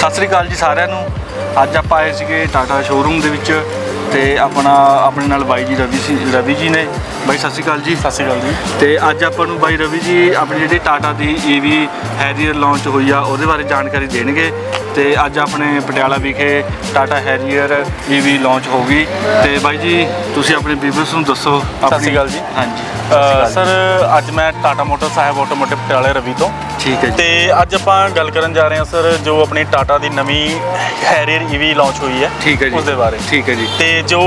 ਸਤਿ ਸ੍ਰੀ ਅਕਾਲ ਜੀ ਸਾਰਿਆਂ ਨੂੰ। ਅੱਜ ਆਪਾਂ ਆਏ ਸੀਗੇ ਟਾਟਾ ਸ਼ੋਰੂਮ ਦੇ ਵਿੱਚ ਤੇ ਆਪਣਾ ਆਪਣੇ ਨਾਲ ਬਾਈ ਜੀ ਰਵੀ ਸੀ ਰਵੀ ਜੀ ਨੇ। ਬਾਈ ਸਤਿ ਸ੍ਰੀ ਅਕਾਲ ਜੀ। ਸਤਿ ਸ਼੍ਰੀ ਅਕਾਲ ਜੀ। ਤੇ ਅੱਜ ਆਪਾਂ ਨੂੰ ਬਾਈ ਰਵੀ ਜੀ ਆਪਣੀ ਜਿਹੜੀ ਟਾਟਾ ਦੀ ਈਵੀ ਹੈਰੀਅਰ ਲਾਂਚ ਹੋਈ ਆ ਉਹਦੇ ਬਾਰੇ ਜਾਣਕਾਰੀ ਦੇਣਗੇ। ਤੇ ਅੱਜ ਆਪਣੇ ਪਟਿਆਲਾ ਵਿਖੇ ਟਾਟਾ ਹੈਰੀਅਰ ਈਵੀ ਲਾਂਚ ਹੋ ਗਈ। ਤੇ ਬਾਈ ਜੀ ਤੁਸੀਂ ਆਪਣੇ ਬਿਜ਼ਨਸ ਨੂੰ ਦੱਸੋ ਸਤਿ ਸ਼੍ਰੀ ਅਕਾਲ ਜੀ। ਹਾਂਜੀ। ਸਰ ਅੱਜ ਮੈਂ ਟਾਟਾ ਮੋਟਰ ਸਾਹਿਬ ਆਟੋਮੋਟਿਵ ਪਟਿਆਲੇ ਰਵੀ ਤੋਂ। ਠੀਕ ਹੈ ਜੀ। ਤੇ ਅੱਜ ਆਪਾਂ ਗੱਲ ਕਰਨ ਜਾ ਰਹੇ ਹਾਂ ਸਰ ਜੋ ਆਪਣੀ ਟਾਟਾ ਦੀ ਨਵੀਂ ਹੈਰੀਅਰ ਈਵੀ ਲਾਂਚ ਹੋਈ ਹੈ ਠੀਕ ਹੈ ਜੀ। ਉਸ ਦੇ ਬਾਰੇ। ਠੀਕ ਹੈ ਜੀ। ਤੇ ਜੋ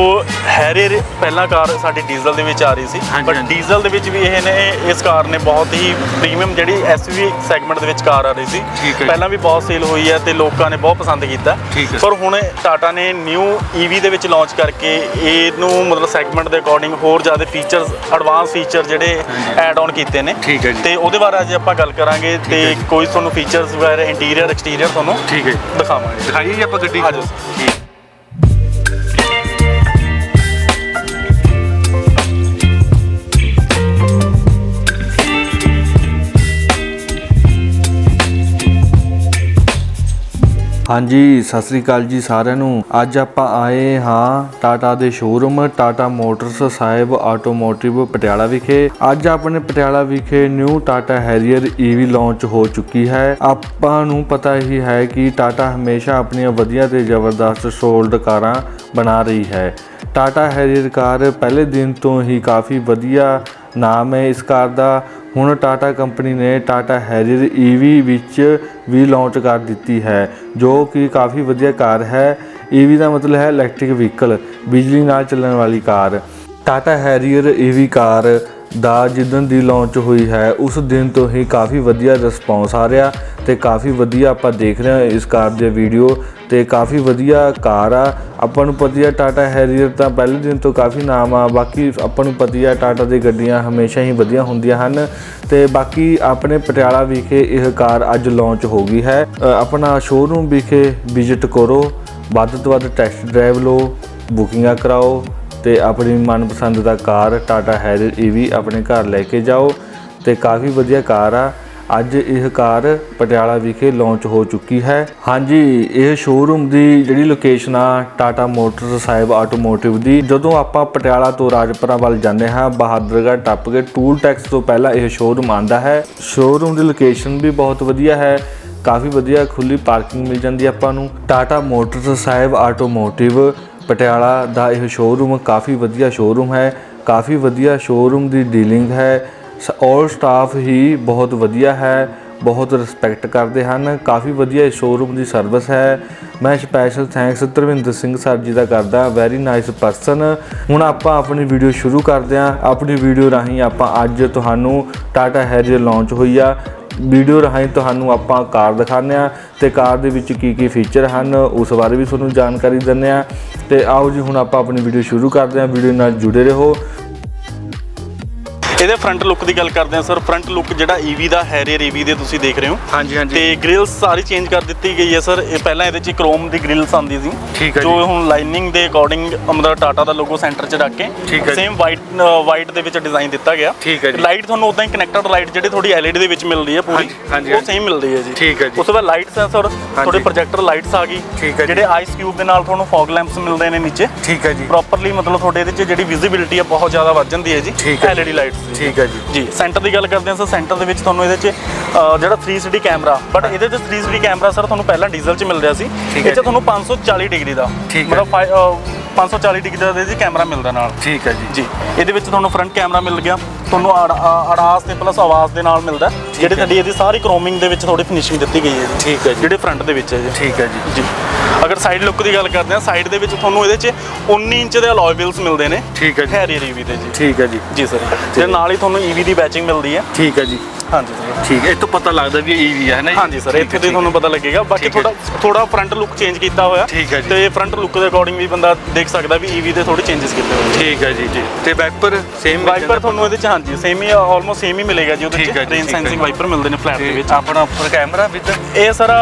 ਹੈਰੀਅਰ ਪਹਿਲਾਂ ਕਾਰ ਸਾਡੀ ਡੀਜ਼ਲ ਦੇ ਵਿੱਚ ਆ ਰਹੀ ਸੀ ਹਾਂਜੀ, ਬਟ ਹਾਂਜੀ। ਡੀਜ਼ਲ ਦੇ ਵਿੱਚ ਵੀ ਇਹ ਨੇ ਇਸ ਕਾਰ ਨੇ ਬਹੁਤ ਹੀ ਪ੍ਰੀਮੀਅਮ ਜਿਹੜੀ ਐਸਯੂਵੀ ਸੈਗਮੈਂਟ ਦੇ ਵਿੱਚ ਕਾਰ ਆ ਰਹੀ ਸੀ ਠੀਕ ਹੈ। ਪਹਿਲਾਂ ਵੀ ਬਹੁਤ ਸੇਲ ਹੋਈ ਹੈ ਤੇ ਲੋਕਾਂ ਨੇ ਬਹੁਤ ਪਸੰਦ ਕੀਤਾ ਠੀਕ ਹੈ। ਪਰ ਹੁਣ ਟਾਟਾ ਨੇ ਨਿਊ ਈਵੀ ਦੇ ਵਿੱਚ ਲਾਂਚ ਕਰਕੇ ਇਹਨੂੰ ਮਤਲਬ ਸੈਗਮੈਂਟ ਦੇ ਅਕੋਰਡਿੰਗ ਹੋਰ ਜ਼ਿਆਦਾ ਫੀਚਰਸ ਐਡਵਾਂਸ ਫੀਚਰ ਜਿਹੜੇ ਐਡ ਆਨ ਕੀਤੇ ਨੇ ਠੀਕ ਹੈ ਜੀ। ਤੇ ਉਹਦੇ ਬਾਰੇ ਅੱਜ ਆਪਾਂ ਗੱਲ ਕਰਾਂਗੇ ਤੇ ਹੈ ਜੀ। ਕੋਈ ਤੁਹਾਨੂੰ ਫੀਚਰਸ ਵਗੈਰਾ ਇੰਟੀਰੀਅਰ ਐਕਸਟੀਰੀਅਰ ਤੁਹਾਨੂੰ ਠੀਕ ਹੈ। ਦਿਖਾਵਾਂਗੇ ਦਿਖਾਈਏ ਜੀ ਆਪਾਂ ਗੱਡੀ ਆ ਜਾਓ ਠੀਕ ਹਾਂਜੀ, ਸਤਿ ਸ੍ਰੀ ਅਕਾਲ ਜੀ ਸਾਰਿਆਂ ਨੂੰ। ਅੱਜ ਆਪਾਂ ਆਏ ਹਾਂ ਟਾਟਾ ਦੇ showroom Tata motors Sahib automotive Patiala ਵਿਖੇ। ਅੱਜ ਆਪਣੇ ਪਟਿਆਲਾ ਵਿਖੇ new Tata Harrier EV launch ਹੋ ਚੁੱਕੀ ਹੈ। ਆਪਾਂ ਨੂੰ ਪਤਾ ਹੀ ਹੈ ਕਿ ਟਾਟਾ ਹਮੇਸ਼ਾ ਆਪਣੀਆਂ ਵਧੀਆ ਤੇ ਜ਼ਬਰਦਸਤ ਸੋਲਡ ਕਾਰਾਂ ਬਣਾ ਰਹੀ ਹੈ। ਟਾਟਾ ਹੈਰੀਅਰ ਕਾਰ ਪਹਿਲੇ ਦਿਨ ਤੋਂ ਹੀ ਕਾਫੀ ਵਧੀਆ ਨਾਮ ਹੈ ਇਸ ਕਾਰ ਦਾ। ਹੁਣ ਟਾਟਾ ਕੰਪਨੀ ਨੇ ਟਾਟਾ ਹੈਰੀਅਰ ਈਵੀ ਵਿੱਚ ਵੀ ਲਾਂਚ ਕਰ ਦਿੱਤੀ ਹੈ, ਜੋ ਕਿ ਕਾਫੀ ਵਧੀਆ ਕਾਰ ਹੈ। ਈਵੀ ਦਾ ਮਤਲਬ ਹੈ ਇਲੈਕਟ੍ਰਿਕ ਵਹੀਕਲ ਬਿਜਲੀ ਨਾਲ ਚੱਲਣ ਵਾਲੀ car. Tata Harrier EV car ਦਾ ਜਿੱਦਣ ਦੀ ਲਾਂਚ ਹੋਈ ਹੈ, ਉਸ ਦਿਨ ਤੋਂ ਹੀ ਕਾਫੀ ਵਧੀਆ ਰਿਸਪੌਂਸ ਆ ਰਿਹਾ। ਤੇ ਕਾਫੀ ਵਧੀਆ ਆਪਾਂ ਦੇਖ ਰਹੇ ਹਾਂ ਇਸ ਕਾਰ ਦੇ ਵੀਡੀਓ ਤੇ ਕਾਫੀ ਵਧੀਆ ਕਾਰ ਆ। ਆਪਾਂ ਨੂੰ ਪਤਾ ਹੀ ਟਾਟਾ ਹੈਰੀਅਰ ਤਾਂ ਪਹਿਲੇ ਦਿਨ ਤੋਂ ਕਾਫੀ ਨਾਮ ਆ, ਬਾਕੀ ਆਪਾਂ ਨੂੰ ਪਤਾ ਹੀ ਟਾਟਾ ਦੀ ਗੱਡੀਆਂ ਹਮੇਸ਼ਾ ਹੀ ਵਧੀਆ ਹੁੰਦੀਆਂ ਹਨ। ਤੇ ਬਾਕੀ ਆਪਣੇ ਪਟਿਆਲਾ ਵਿਖੇ ਇਹ ਕਾਰ ਅੱਜ ਲਾਂਚ ਹੋ ਗਈ ਹੈ। ਆਪਣਾ ਸ਼ੋਰੂਮ ਵਿਖੇ ਵਿਜ਼ਿਟ ਕਰੋ, ਵੱਧ ਤੋਂ ਵੱਧ ਟੈਸਟ ਡਰਾਈਵ ਲਓ, ਬੁਕਿੰਗਾਂ ਕਰਾਓ ਤੇ ਆਪਣੀ ਮਨਪਸੰਦ ਦਾ ਕਾਰ ਟਾਟਾ ਹੈਰੀਅਰ ਈਵੀ ਆਪਣੇ ਘਰ ਲੈ ਕੇ ਜਾਓ। ਤੇ ਕਾਫੀ ਵਧੀਆ ਕਾਰ ਆ। ਅੱਜ ਇਹ ਕਾਰ ਪਟਿਆਲਾ ਵਿਖੇ ਲਾਂਚ ਹੋ ਚੁੱਕੀ ਹੈ। ਹਾਂਜੀ, ਇਹ ਸ਼ੋਰੂਮ ਦੀ ਜਿਹੜੀ ਲੋਕੇਸ਼ਨ ਆ ਟਾਟਾ ਮੋਟਰਸ ਸਾਹਿਬ ਆਟੋਮੋਟਿਵ ਦੀ, ਜਦੋਂ ਆਪਾਂ ਪਟਿਆਲਾ ਤੋਂ ਰਾਜਪੁਰਾ ਵੱਲ ਜਾਂਦੇ ਹਾਂ, ਬਹਾਦਰਗੜ੍ਹ ਟੱਪ ਕੇ ਟੂਲ ਟੈਕਸ ਤੋਂ ਪਹਿਲਾਂ ਇਹ ਸ਼ੋਰੂਮ ਆਂਦਾ ਹੈ। ਸ਼ੋਰੂਮ ਦੀ ਲੋਕੇਸ਼ਨ ਵੀ ਬਹੁਤ ਵਧੀਆ ਹੈ, ਕਾਫੀ ਵਧੀਆ ਖੁੱਲੀ ਪਾਰਕਿੰਗ ਮਿਲ ਜਾਂਦੀ ਆਪਾਂ ਨੂੰ। ਟਾਟਾ ਮੋਟਰਸ ਸਾਹਿਬ ਆਟੋਮੋਟਿਵ ਪਟਿਆਲਾ ਦਾ ਇਹ ਸ਼ੋਰੂਮ ਕਾਫੀ ਵਧੀਆ ਸ਼ੋਰੂਮ ਹੈ, ਕਾਫੀ ਵਧੀਆ ਸ਼ੋਰੂਮ ਦੀ ਡੀਲਿੰਗ ਹੈ। ਆਲ ਸਟਾਫ ਹੀ ਬਹੁਤ ਵਧੀਆ ਹੈ, ਬਹੁਤ ਰਿਸਪੈਕਟ ਕਰਦੇ ਹਨ, ਕਾਫੀ ਵਧੀਆ ਇਸ ਸ਼ੋਰੂਮ ਦੀ ਸਰਵਿਸ ਹੈ। ਮੈਂ special thanks Dharvinder Singh sir ji ਦਾ ਕਰਦਾ ਵੈਰੀ ਨਾਈਸ ਪਰਸਨ ਹੁਣ ਆਪਾਂ ਆਪਣੀ ਵੀਡੀਓ ਸ਼ੁਰੂ ਕਰਦੇ ਹਾਂ। ਆਪਣੀ ਵੀਡੀਓ ਰਾਹੀਂ ਆਪਾਂ ਅੱਜ ਤੁਹਾਨੂੰ ਟਾਟਾ ਹੈਰੀਅਰ ਲਾਂਚ ਹੋਈ ਆ। ਵੀਡੀਓ ਰਾਹੀਂ ਤੁਹਾਨੂੰ ਆਪਾਂ ਕਾਰ ਦਿਖਾਉਂਦੇ ਆ ਤੇ ਕਾਰ ਦੇ ਵਿੱਚ ਕੀ ਕੀ ਫੀਚਰ ਹਨ, ਉਸ ਬਾਰੇ ਵੀ ਤੁਹਾਨੂੰ ਜਾਣਕਾਰੀ ਦਿੰਦੇ ਆ ਤੇ ਆਓ ਜੀ, ਹੁਣ ਆਪਾਂ ਆਪਣੀ ਵੀਡੀਓ ਸ਼ੁਰੂ ਕਰਦੇ ਹਾਂ। ਵੀਡੀਓ ਨਾਲ ਜੁੜੇ ਰਹੋ। ਇਹਦੇ ਫਰੰਟ ਲੁੱਕ ਦੀ ਗੱਲ ਕਰਦੇ ਹਾਂ ਸਰ ਫਰੰਟ ਲੁੱਕ ਜਿਹੜਾ ਈਵੀ ਦਾ ਹੈਰੀਅਰ ਈਵੀ ਦੇ ਤੁਸੀਂ ਦੇਖ ਰਹੇ ਹੋ। ਹਾਂਜੀ ਤੇ ਗ੍ਰਿਲਸ ਸਾਰੀ ਚੇਂਜ ਕਰ ਦਿੱਤੀ ਗਈ ਹੈ ਸਰ ਇਹ ਪਹਿਲਾਂ ਇਹਦੇ 'ਚ ਕ੍ਰੋਮ ਦੀ ਗ੍ਰਿਲਸ ਆਉਂਦੀ ਸੀ ਜੋ। ਹੁਣ ਲਾਈਨਿੰਗ ਦੇ ਅਕੋਰਡਿੰਗ ਮਤਲਬ ਟਾਟਾ ਦਾ ਲੋਗੋ ਸੈਂਟਰ 'ਚ ਰੱਖ ਕੇ। ਸੇਮ ਵਾਈਟ ਵਾਈਟ ਦੇ ਵਿੱਚ ਡਿਜ਼ਾਈਨ ਦਿੱਤਾ ਗਿਆ। ਲਾਈਟ ਤੁਹਾਨੂੰ ਉਦਾਂ ਹੀ ਕਨੈਕਟਡ ਲਾਈਟ ਜਿਹੜੀ ਥੋੜੀ LED ਦੇ ਵਿੱਚ ਮਿਲਦੀ ਹੈ ਪੂਰੀ ਹਾਂਜੀ, ਹਾਂਜੀ, ਉਹ ਹਾਂਜੀ। ਸੇਮ ਮਿਲਦੀ ਹੈ ਜੀ। ਠੀਕ ਹੈ ਜੀ। ਉਸ ਤੋਂ ਬਾਅਦ ਲਾਈਟਸ ਹੈ ਸਰ ਥੋੜੇ ਪ੍ਰੋਜੈਕਟਰ ਲਾਈਟਸ ਆ ਗਈ। ਜਿਹੜੇ ਆਈਸ ਕਿਊਬ ਦੇ ਨਾਲ ਤੁਹਾਨੂੰ ਫੌਗ ਲੈਂਪਸ ਮਿਲਦੇ ਨੇ ਨੀਚੇ। ਠੀਕ ਹੈ ਜੀ। ਪ੍ਰੋਪਰਲੀ ਮਤਲਬ ਤੁਹਾਡੇ ਇਹਦੇ 'ਚ ਜਿਹੜੀ ਵਿਜ਼ਿਬਿਲਿਟੀ ਹੈ ਬਹੁਤ ਜ਼ਿਆਦਾ ਵੱਧ ਜਾਂਦੀ ਹੈ ਜੀ। LED ਲਾਈਟਸ ਠੀਕ ਹੈ ਜੀ। ਜੀ ਸੈਂਟਰ ਦੀ ਗੱਲ ਕਰਦੇ ਹਾਂ ਸਰ ਸੈਂਟਰ ਦੇ ਵਿੱਚ ਤੁਹਾਨੂੰ ਇਹਦੇ 'ਚ ਅ, ਜਿਹੜਾ 360 ਕੈਮਰਾ ਬਟ ਇਹਦੇ 'ਚ 360 ਕੈਮਰਾ ਸਰ ਤੁਹਾਨੂੰ ਪਹਿਲਾਂ ਡੀਜ਼ਲ 'ਚ ਮਿਲ ਰਿਹਾ ਸੀ। ਠੀਕ ਹੈ ਇਹ 'ਚ ਤੁਹਾਨੂੰ 540 ਡਿਗਰੀ ਦਾ। ਠੀਕ ਹੈ। ਮਤਲਬ 540 ਡਿਗਰੀ ਦਾ 'ਚ ਕੈਮਰਾ ਮਿਲਦਾ ਨਾਲ। ਠੀਕ ਹੈ ਜੀ। ਜੀ। ਇਹਦੇ ਵਿੱਚ ਤੁਹਾਨੂੰ ਫਰੰਟ ਕੈਮਰਾ ਮਿਲ ਗਿਆ। ਤੁਹਾਨੂੰ ਅੜਾਸ ਤੇ ਪਲੱਸ ਆਵਾਜ਼ ਦੇ ਨਾਲ ਮਿਲਦਾ। ਜਿਹੜੀ ਸਾਡੀ ਇਹਦੀ ਸਾਰੀ ਕ੍ਰੋਮਿੰਗ ਦੇ ਵਿੱਚ ਥੋੜੀ ਫਿਨਿਸ਼ਿੰਗ ਦਿੱਤੀ ਗਈ ਹੈ ਜੀ। ਠੀਕ ਹੈ ਜੀ। ਜਿਹੜੇ ਫਰੰਟ ਦੇ ਵਿੱਚ ਹੈ ਜੀ। ਠੀਕ ਹੈ ਜੀ। ਜੀ। ਅਗਰ ਸਾਈਡ ਲੁੱਕ ਦੀ ਗੱਲ ਕਰਦੇ ਹਾਂ ਸਾਈਡ ਦੇ ਵਿੱਚ ਤੁਹਾਨੂੰ ਇਹਦੇ 'ਚ 19 ਇੰਚ ਦੇ ਅਲੋਏ ਵੀਲਸ ਮਿਲਦੇ ਨੇ। ਠੀਕ ਹੈ ਜੀ। ਹੈਰੀ ਰੀਵੀ ਦੇ ਜੀ। ਠੀਕ ਹੈ ਜੀ। ਜੀ ਸਰ ਤੇ ਨਾਲ ਹੀ ਤੁਹਾਨੂੰ ਈਵੀ ਦੀ ਬੈਚਿੰਗ ਮਿਲਦੀ ਹੈ। ਠੀਕ ਹੈ ਜੀ। ਹਾਂਜੀ ਸਰ ਠੀਕ ਹੈ ਇਹ ਤੋਂ ਪਤਾ ਲੱਗਦਾ ਵੀ ਇਹ ਈਵੀ ਹੈ ਨਾ ਜੀ? ਹਾਂਜੀ ਸਰ ਠੀਕ ਇੱਥੇ ਹੈ, ਤੇ ਤੁਹਾਨੂੰ ਪਤਾ ਲੱਗੇਗਾ ਬਾਕੀ ਠੀਕ ਹੈ। ਥੋੜਾ ਥੋੜਾ ਫਰੰਟ ਲੁੱਕ ਚੇਂਜ ਕੀਤਾ ਹੋਇਆ ਠੀਕ ਹੈ ਜੀ। ਤੇ ਫਰੰਟ ਲੁੱਕ ਦੇ ਅਕੋਰਡਿੰਗ ਵੀ ਬੰਦਾ ਦੇਖ ਸਕਦਾ ਵੀ ਈਵੀ ਦੇ ਥੋੜੇ ਚੇਂਜਸ ਕੀਤੇ ਹੋਏ ਨੇ ਠੀਕ ਹੈ ਜੀ ਜੀ ਤੇ ਵਾਈਪਰ ਸੇਮ ਵਾਈਪਰ ਤੁਹਾਨੂੰ ਇਹਦੇ ਚ ਹਾਂਜੀ ਸੇਮ ਹੀ ਆਲਮੋਸਟ ਸੇਮ ਹੀ ਮਿਲੇਗਾ ਜੀ ਉਹਦੇ ਠੀਕ ਹੈ ਚ ਜੀ, ਰੇਂਜ ਠੀਕ ਹੈ ਸੈਂਸਿੰਗ। ਵਾਈਪਰ ਮਿਲਦੇ ਨੇ ਫਲੈਟ ਦੇ ਵਿੱਚ ਆਪਣਾ ਉੱਪਰ ਕੈਮਰਾ ਵਿਦ ਇਹ ਸਰ